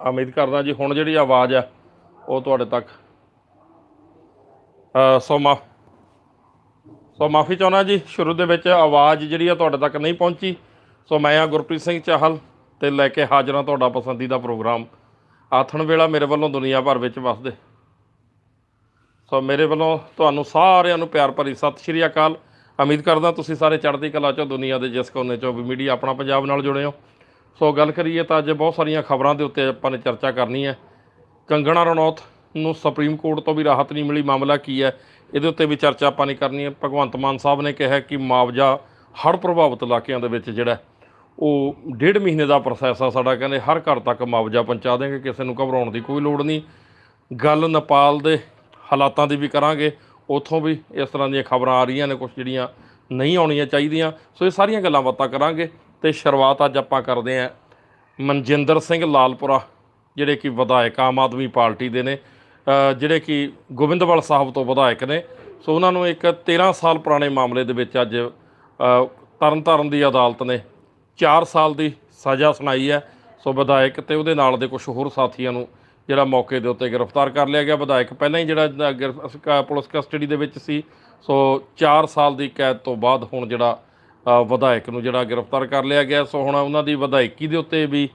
ਉਮੀਦ ਕਰਦਾ ਜੀ ਹੁਣ ਜਿਹੜੀ ਆਵਾਜ਼ ਆ, ਉਹ ਤੁਹਾਡੇ ਤੱਕ। ਸੋ ਮਾ, ਸੋ ਮਾਫੀ ਚਾਹੁੰਦਾ ਜੀ, ਸ਼ੁਰੂ ਦੇ ਵਿੱਚ ਆਵਾਜ਼ ਜਿਹੜੀ ਆ ਤੁਹਾਡੇ ਤੱਕ ਨਹੀਂ ਪਹੁੰਚੀ। ਸੋ ਮੈਂ ਆ ਗੁਰਪ੍ਰੀਤ ਸਿੰਘ ਚਾਹਲ ਤੇ ਲੈ ਕੇ ਹਾਜ਼ਰ ਹਾਂ ਤੁਹਾਡਾ ਪਸੰਦੀਦਾ ਪ੍ਰੋਗਰਾਮ। ਆਥਣ ਵੇਲਾ ਮੇਰੇ ਵੱਲੋਂ ਦੁਨੀਆ ਭਰ ਵਿੱਚ ਵਸਦੇ। ਸੋ ਮੇਰੇ ਵੱਲੋਂ ਤੁਹਾਨੂੰ ਸਾਰਿਆਂ ਨੂੰ ਪਿਆਰ ਭਰੀ ਸਤਿ ਸ਼੍ਰੀ ਅਕਾਲ। ਉਮੀਦ ਕਰਦਾ ਤੁਸੀਂ ਸਾਰੇ ਚੜ੍ਹਦੀ ਕਲਾ ਚੋਂ ਦੁਨੀਆ ਦੇ ਜਿਸ ਕੋਨੇ ਚੋਂ ਵੀ ਮੀਡੀਆ ਆਪਣਾ ਪੰਜਾਬ ਨਾਲ ਜੁੜੇ ਹੋ। ਸੋ ਗੱਲ ਕਰੀਏ ਤਾਂ ਅੱਜ ਬਹੁਤ ਸਾਰੀਆਂ ਖਬਰਾਂ ਦੇ ਉੱਤੇ ਆਪਾਂ ਨੇ ਚਰਚਾ ਕਰਨੀ ਹੈ। ਕੰਗਣਾ ਰਣੌਤ ਨੂੰ ਸੁਪਰੀਮ ਕੋਰਟ ਤੋਂ ਵੀ ਰਾਹਤ ਨਹੀਂ ਮਿਲੀ। ਮਾਮਲਾ ਕੀ ਹੈ? ਇਹਦੇ ਉੱਤੇ ਵੀ ਚਰਚਾ ਆਪਾਂ ਨੇ ਕਰਨੀ ਹੈ। ਭਗਵੰਤ ਮਾਨ ਸਾਹਿਬ ਨੇ ਕਿਹਾ ਕਿ ਮੁਆਵਜ਼ਾ ਹੜ੍ਹ ਪ੍ਰਭਾਵਿਤ ਇਲਾਕਿਆਂ ਦੇ ਵਿੱਚ ਜਿਹੜਾ ਉਹ ਡੇਢ ਮਹੀਨੇ ਦਾ ਪ੍ਰੋਸੈਸ ਆ। ਸਾਡਾ ਕਹਿੰਦੇ ਹਰ ਘਰ ਤੱਕ ਮੁਆਵਜ਼ਾ ਪਹੁੰਚਾ ਦੇਣਗੇ ਕਿਸੇ ਨੂੰ ਘਬਰਾਉਣ ਦੀ ਕੋਈ ਲੋੜ ਨਹੀਂ। ਗੱਲ ਨੇਪਾਲ ਦੇ ਹਾਲਾਤਾਂ ਦੀ ਵੀ ਕਰਾਂਗੇ। ਉੱਥੋਂ ਵੀ ਇਸ ਤਰ੍ਹਾਂ ਦੀਆਂ ਖਬਰਾਂ ਆ ਰਹੀਆਂ ਨੇ। ਕੁਝ ਜਿਹੜੀਆਂ ਨਹੀਂ ਆਉਣੀਆਂ ਚਾਹੀਦੀਆਂ। ਸੋ ਇਹ ਸਾਰੀਆਂ ਗੱਲਾਂ ਬਾਤਾਂ ਕਰਾਂਗੇ। ਤੇ ਸ਼ੁਰੂਆਤ ਅੱਜ ਆਪਾਂ ਕਰਦੇ ਹਾਂ ਮਨਜਿੰਦਰ ਸਿੰਘ ਲਾਲਪੁਰਾ ਜਿਹੜੇ ਕਿ ਵਿਧਾਇਕ ਆਮ ਆਦਮੀ ਪਾਰਟੀ ਦੇ ਨੇ ਜਿਹੜੇ ਕਿ ਗੋਬਿੰਦਵਾਲ ਸਾਹਿਬ ਤੋਂ ਵਿਧਾਇਕ ਨੇ। ਸੋ ਉਹਨਾਂ ਨੂੰ ਇੱਕ 13 ਸਾਲ ਪੁਰਾਣੇ ਮਾਮਲੇ ਦੇ ਵਿੱਚ ਅੱਜ ਤਰਨਤਾਰਨ ਦੀ ਅਦਾਲਤ ਨੇ 4 ਸਾਲ ਦੀ ਸਜ਼ਾ ਸੁਣਾਈ ਹੈ। ਸੋ ਵਿਧਾਇਕ ਤੇ ਉਹਦੇ ਨਾਲ ਦੇ ਕੁਝ ਹੋਰ ਸਾਥੀਆਂ ਨੂੰ ਜਿਹੜਾ ਮੌਕੇ ਦੇ ਉੱਤੇ ਗ੍ਰਿਫਤਾਰ ਕਰ ਲਿਆ ਗਿਆ। ਵਿਧਾਇਕ ਪਹਿਲਾਂ ਹੀ ਜਿਹੜਾ ਅ, ਪੁਲਿਸ ਕਸਟਡੀ ਦੇ ਵਿੱਚ ਸੀ। ਸੋ 4 ਸਾਲ ਦੀ ਕੈਦ ਤੋਂ ਬਾਅਦ ਹੁਣ ਜਿਹੜਾ ਵਿਧਾਇਕ ਨੂੰ ਜਿਹੜਾ ਗ੍ਰਿਫਤਾਰ ਕਰ ਲਿਆ ਗਿਆ। ਸੋ ਹੁਣ ਉਹਨਾਂ ਦੀ ਵਿਧਾਇਕੀ ਦੇ ਉੱਤੇ ਵੀ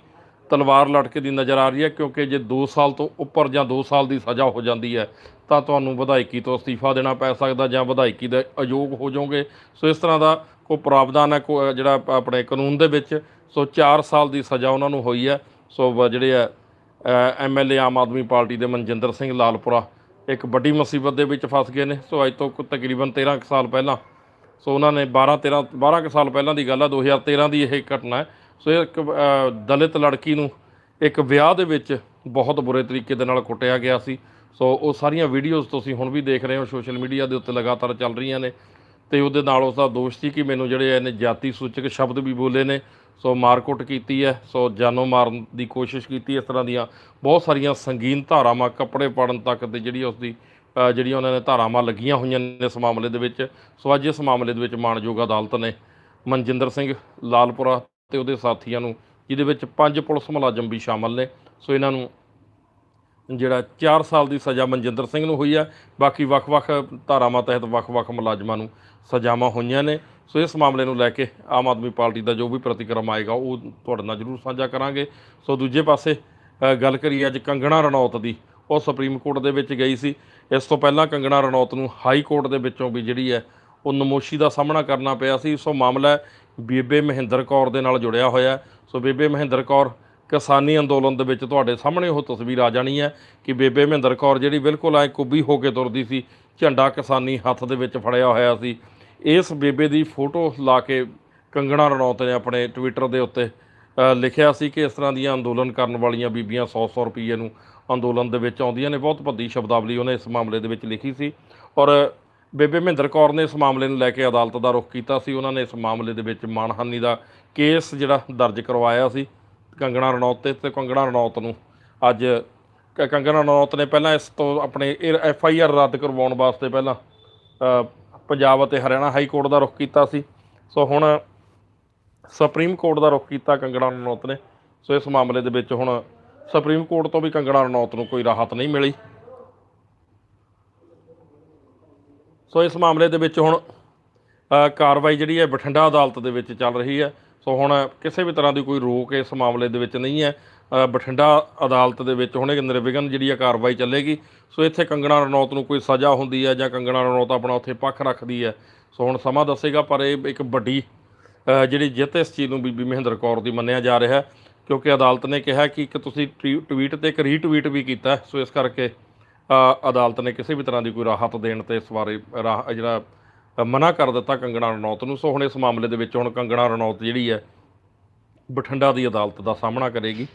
ਤਲਵਾਰ ਲਟਕਦੀ ਨਜ਼ਰ ਆ ਰਹੀ ਹੈ, ਕਿਉਂਕਿ ਜੇ 2 ਸਾਲ ਤੋਂ ਉੱਪਰ ਜਾਂ 2 ਸਾਲ ਦੀ ਸਜ਼ਾ ਹੋ ਜਾਂਦੀ ਹੈ, ਤਾਂ ਤੁਹਾਨੂੰ ਵਿਧਾਇਕੀ ਤੋਂ ਅਸਤੀਫਾ ਦੇਣਾ ਪੈ ਸਕਦਾ ਜਾਂ ਵਿਧਾਇਕੀ ਦੇ ਅਯੋਗ ਹੋ ਜਾਓਗੇ। ਸੋ ਇਸ ਤਰ੍ਹਾਂ ਦਾ ਕੋਈ ਪ੍ਰਾਵਧਾਨ ਹੈ ਕੋ ਜਿਹੜਾ ਆਪਣੇ ਕਾਨੂੰਨ ਦੇ ਵਿੱਚ। ਸੋ 4 ਸਾਲ ਦੀ ਸਜ਼ਾ ਉਹਨਾਂ ਨੂੰ ਹੋਈ ਹੈ। ਸੋ ਵ- ਜਿਹੜੇ ਆ ਐਮਐਲਏ ਆਮ ਆਦਮੀ ਪਾਰਟੀ ਦੇ ਮਨਜਿੰਦਰ ਸਿੰਘ ਲਾਲਪੁਰਾ ਇੱਕ ਵੱਡੀ ਮੁਸੀਬਤ ਦੇ ਵਿੱਚ ਫਸ ਗਏ ਨੇ। ਸੋ ਅੱਜ ਤੋਂ ਕੁ ਤਕਰੀਬਨ 13 ਕੁ ਸਾਲ ਪਹਿਲਾਂ ਸੋ ਉਹਨਾਂ ਨੇ 12 13 12 ਕੁ ਸਾਲ ਪਹਿਲਾਂ ਦੀ ਗੱਲ ਆ 2013 ਦੀ ਇਹ ਘਟਨਾ ਹੈ। ਸੋ ਇਹ ਇੱਕ ਦਲਿਤ ਲੜਕੀ ਨੂੰ ਇੱਕ ਵਿਆਹ ਦੇ ਵਿੱਚ ਬਹੁਤ ਬੁਰੇ ਤਰੀਕੇ ਦੇ ਨਾਲ ਕੁੱਟਿਆ ਗਿਆ ਸੀ। ਸੋ ਉਹ ਸਾਰੀਆਂ ਵੀਡੀਓਜ਼ ਤੁਸੀਂ ਹੁਣ ਵੀ ਦੇਖ ਰਹੇ ਹੋ, ਸੋਸ਼ਲ ਮੀਡੀਆ ਦੇ ਉੱਤੇ ਲਗਾਤਾਰ ਚੱਲ ਰਹੀਆਂ ਨੇ। ਤੇ ਉਹਦੇ ਨਾਲ ਉਸ ਦਾ ਦੋਸ਼ ਸੀ ਕਿ ਮੈਨੂੰ ਜਿਹੜੇ ਇਹਨੇ ਜਾਤੀ ਸੂਚਕ ਸ਼ਬਦ ਵੀ ਬੋਲੇ ਨੇ, ਸੋ ਮਾਰਕੁੱਟ ਕੀਤੀ ਹੈ। ਸੋ ਜਾਨੋਂ ਮਾਰਨ ਦੀ ਕੋਸ਼ਿਸ਼ ਕੀਤੀ ਇਸ ਤਰ੍ਹਾਂ ਦੀਆਂ ਬਹੁਤ ਸਾਰੀਆਂ ਸੰਗੀਨ ਧਾਰਾਵਾਂ, ਕੱਪੜੇ ਪਾੜਨ ਤੱਕ ਤੇ ਜਿਹੜੀ ਉਸ ਦੀ ਜਿਹੜੀਆਂ ਉਹਨਾਂ ਨੇ ਧਾਰਾਵਾਂ ਲੱਗੀਆਂ ਹੋਈਆਂ ਨੇ ਇਸ ਮਾਮਲੇ ਦੇ ਵਿੱਚ। ਸੋ ਅੱਜ ਇਸ ਮਾਮਲੇ ਦੇ ਵਿੱਚ ਮਾਣਯੋਗ ਅਦਾਲਤ ਨੇ ਮਨਜਿੰਦਰ ਸਿੰਘ ਲਾਲਪੁਰਾ ਤੇ ਉਹਦੇ ਸਾਥੀਆਂ ਨੂੰ, ਜਿਹਦੇ ਵਿੱਚ ਪੰਜ ਪੁਲਿਸ ਮੁਲਾਜ਼ਮ ਵੀ ਸ਼ਾਮਲ ਨੇ। ਸੋ ਇਹਨਾਂ ਨੂੰ ਜਿਹੜਾ 4 ਸਾਲ ਦੀ ਸਜ਼ਾ ਮਨਜਿੰਦਰ ਸਿੰਘ ਨੂੰ ਹੋਈ ਹੈ ਬਾਕੀ ਵੱਖ-ਵੱਖ ਧਾਰਾਵਾਂ ਤਹਿਤ ਵੱਖ-ਵੱਖ ਮੁਲਾਜ਼ਮਾਂ ਨੂੰ ਸਜ਼ਾਵਾਂ ਹੋਈਆਂ ਨੇ। ਸੋ ਇਸ ਮਾਮਲੇ ਨੂੰ ਲੈ ਕੇ ਆਮ ਆਦਮੀ ਪਾਰਟੀ ਦਾ ਜੋ ਵੀ ਪ੍ਰਤੀਕਰਮ ਆਏਗਾ, ਉਹ ਤੁਹਾਡੇ ਨਾਲ ਜ਼ਰੂਰ ਸਾਂਝਾ ਕਰਾਂਗੇ। ਸੋ ਦੂਜੇ ਪਾਸੇ ਗੱਲ ਕਰੀਏ ਅੱਜ ਕੰਗਣਾ ਰਣੌਤ ਦੀ। ਉਹ ਸੁਪਰੀਮ ਕੋਰਟ ਦੇ ਵਿੱਚ ਗਈ ਸੀ। ਇਸ ਤੋਂ ਪਹਿਲਾਂ ਕੰਗਣਾ ਰਣੌਤ ਨੂੰ ਹਾਈ ਕੋਰਟ ਦੇ ਵਿੱਚੋਂ ਵੀ ਜਿਹੜੀ ਹੈ ਉਹ ਨਮੋਸ਼ੀ ਦਾ ਸਾਹਮਣਾ ਕਰਨਾ ਪਿਆ ਸੀ। ਸੋ ਮਾਮਲਾ ਹੈ ਬੀਬੇ ਮਹਿੰਦਰ ਕੌਰ ਦੇ ਨਾਲ ਜੁੜਿਆ ਹੋਇਆ ਸੋ ਬੀਬੇ ਮਹਿੰਦਰ ਕੌਰ ਕਿਸਾਨੀ ਅੰਦੋਲਨ ਦੇ ਵਿੱਚ ਤੁਹਾਡੇ ਸਾਹਮਣੇ ਉਹ ਤਸਵੀਰ ਆ ਜਾਣੀ ਹੈ ਕਿ ਬੇਬੇ ਮਹਿੰਦਰ ਕੌਰ ਜਿਹੜੀ ਬਿਲਕੁਲ ਐ ਕੁੱਬੀ ਹੋ ਕੇ ਤੁਰਦੀ ਸੀ, ਝੰਡਾ ਕਿਸਾਨੀ ਹੱਥ ਦੇ ਵਿੱਚ ਫੜਿਆ ਹੋਇਆ ਸੀ। ਇਸ ਬੇਬੇ ਦੀ ਫੋਟੋ ਲਾ ਕੇ ਕੰਗਣਾ ਰਣੌਤ ਨੇ ਆਪਣੇ ਟਵਿੱਟਰ ਦੇ ਉੱਤੇ ਲਿਖਿਆ ਸੀ ਕਿ ਇਸ ਤਰ੍ਹਾਂ ਦੀਆਂ ਅੰਦੋਲਨ ਕਰਨ ਵਾਲੀਆਂ ਬੀਬੀਆਂ 100-100 ਰੁਪਏ ਨੂੰ ਅੰਦੋਲਨ ਦੇ ਵਿੱਚ ਆਉਂਦੀਆਂ ਨੇ। ਬਹੁਤ ਭੱਦੀ ਸ਼ਬਦਾਵਲੀ ਉਹਨੇ ਇਸ ਮਾਮਲੇ ਦੇ ਵਿੱਚ ਲਿਖੀ ਸੀ। ਔਰ ਬੇਬੇ ਮਹਿੰਦਰ ਕੌਰ ਨੇ ਇਸ ਮਾਮਲੇ ਨੂੰ ਲੈ ਕੇ ਅਦਾਲਤ ਦਾ ਰੁਖ ਕੀਤਾ ਸੀ। ਉਹਨਾਂ ਨੇ ਇਸ ਮਾਮਲੇ ਦੇ ਵਿੱਚ ਮਾਨਹਾਨੀ ਦਾ ਕੇਸ ਜਿਹੜਾ ਦਰਜ ਕਰਵਾਇਆ ਸੀ। ਕੰਗਣਾ ਰਣੌਤ ਤੇ ਤੇ ਕੰਗਣਾ ਰਣੌਤ ਨੂੰ ਅੱਜ ਕ- ਕੰਗਣਾ ਰਣੌਤ ਨੇ ਪਹਿਲਾਂ ਇਸ ਤੋਂ ਆਪਣੇ ਐਫ ਆਈ ਆਰ ਰੱਦ ਕਰਵਾਉਣ ਵਾਸਤੇ ਪਹਿਲਾਂ ਪੰਜਾਬ ਅਤੇ ਹਰਿਆਣਾ ਹਾਈ ਕੋਰਟ ਦਾ ਰੁਖ ਕੀਤਾ ਸੀ। ਸੋ ਹੁਣ ਸੁਪਰੀਮ ਕੋਰਟ ਦਾ ਰੁਖ ਕੀਤਾ ਕੰਗਣਾ ਰਣੌਤ ਨੇ। ਸੋ ਇਸ ਮਾਮਲੇ ਦੇ ਵਿੱਚ ਹੁਣ ਸੁਪਰੀਮ ਕੋਰਟ ਤੋਂ ਵੀ ਕੰਗਣਾ ਰਣੌਤ ਨੂੰ ਕੋਈ ਰਾਹਤ ਨਹੀਂ ਮਿਲੀ। ਸੋ ਇਸ ਮਾਮਲੇ ਦੇ ਵਿੱਚ ਹੁਣ ਕਾਰਵਾਈ ਜਿਹੜੀ ਹੈ ਬਠਿੰਡਾ ਅਦਾਲਤ ਦੇ ਵਿੱਚ ਚੱਲ ਰਹੀ ਹੈ। ਸੋ ਹੁਣ ਕਿਸੇ ਵੀ ਤਰ੍ਹਾਂ ਦੀ ਕੋਈ ਰੋਕ ਇਸ ਮਾਮਲੇ ਦੇ ਵਿੱਚ ਨਹੀਂ ਹੈ। ਬਠਿੰਡਾ ਅਦਾਲਤ ਦੇ ਵਿੱਚ ਹੁਣ ਇਹ ਨਿਰਵਿਘਨ ਜਿਹੜੀ ਹੈ ਕਾਰਵਾਈ ਚੱਲੇਗੀ। ਸੋ ਇੱਥੇ ਕੰਗਣਾ ਰਣੌਤ ਨੂੰ ਕੋਈ ਸਜ਼ਾ ਹੁੰਦੀ ਹੈ ਜਾਂ ਕੰਗਣਾ ਰਣੌਤ ਆਪਣਾ ਉੱਥੇ ਪੱਖ ਰੱਖਦੀ ਹੈ। ਸੋ ਹੁਣ ਸਮਾਂ ਦੱਸੇਗਾ, ਪਰ ਇਹ ਇੱਕ ਵੱਡੀ ਜਿਹੜੀ ਜਿੱਤ ਇਸ ਚੀਜ਼ ਨੂੰ ਬੀਬੀ ਮਹਿੰਦਰ ਕੌਰ ਦੀ ਮੰਨਿਆ ਜਾ ਰਿਹਾ ਹੈ, ਕਿਉਂਕਿ ਅਦਾਲਤ ਨੇ ਕਿਹਾ ਕਿ ਇੱਕ ਤੁਸੀਂ ਟਵੀ- ਟਵੀਟ ਤੇ ਇੱਕ ਰੀਟਵੀਟ ਵੀ ਕੀਤਾ ਸੋ ਇਸ ਕਰਕੇ ਅਦਾਲਤ ਨੇ ਕਿਸੇ ਵੀ ਤਰ੍ਹਾਂ ਦੀ ਕੋਈ ਰਾਹਤ ਦੇਣ ਤੇ ਇਸ ਬਾਰੇ ਰਾਹ, ਜਿਹੜਾ ਮਨਾ ਕਰ ਦਿੱਤਾ ਕੰਗਣਾ ਰਣੌਤ ਨੂੰ। ਸੋ ਹੁਣ ਇਸ ਮਾਮਲੇ ਦੇ ਵਿੱਚ ਹੁਣ ਕੰਗਣਾ ਰਣੌਤ ਜਿਹੜੀ ਹੈ, ਬਠਿੰਡਾ ਦੀ ਅਦਾਲਤ ਦਾ ਸਾਹਮਣਾ ਕਰੇਗੀ।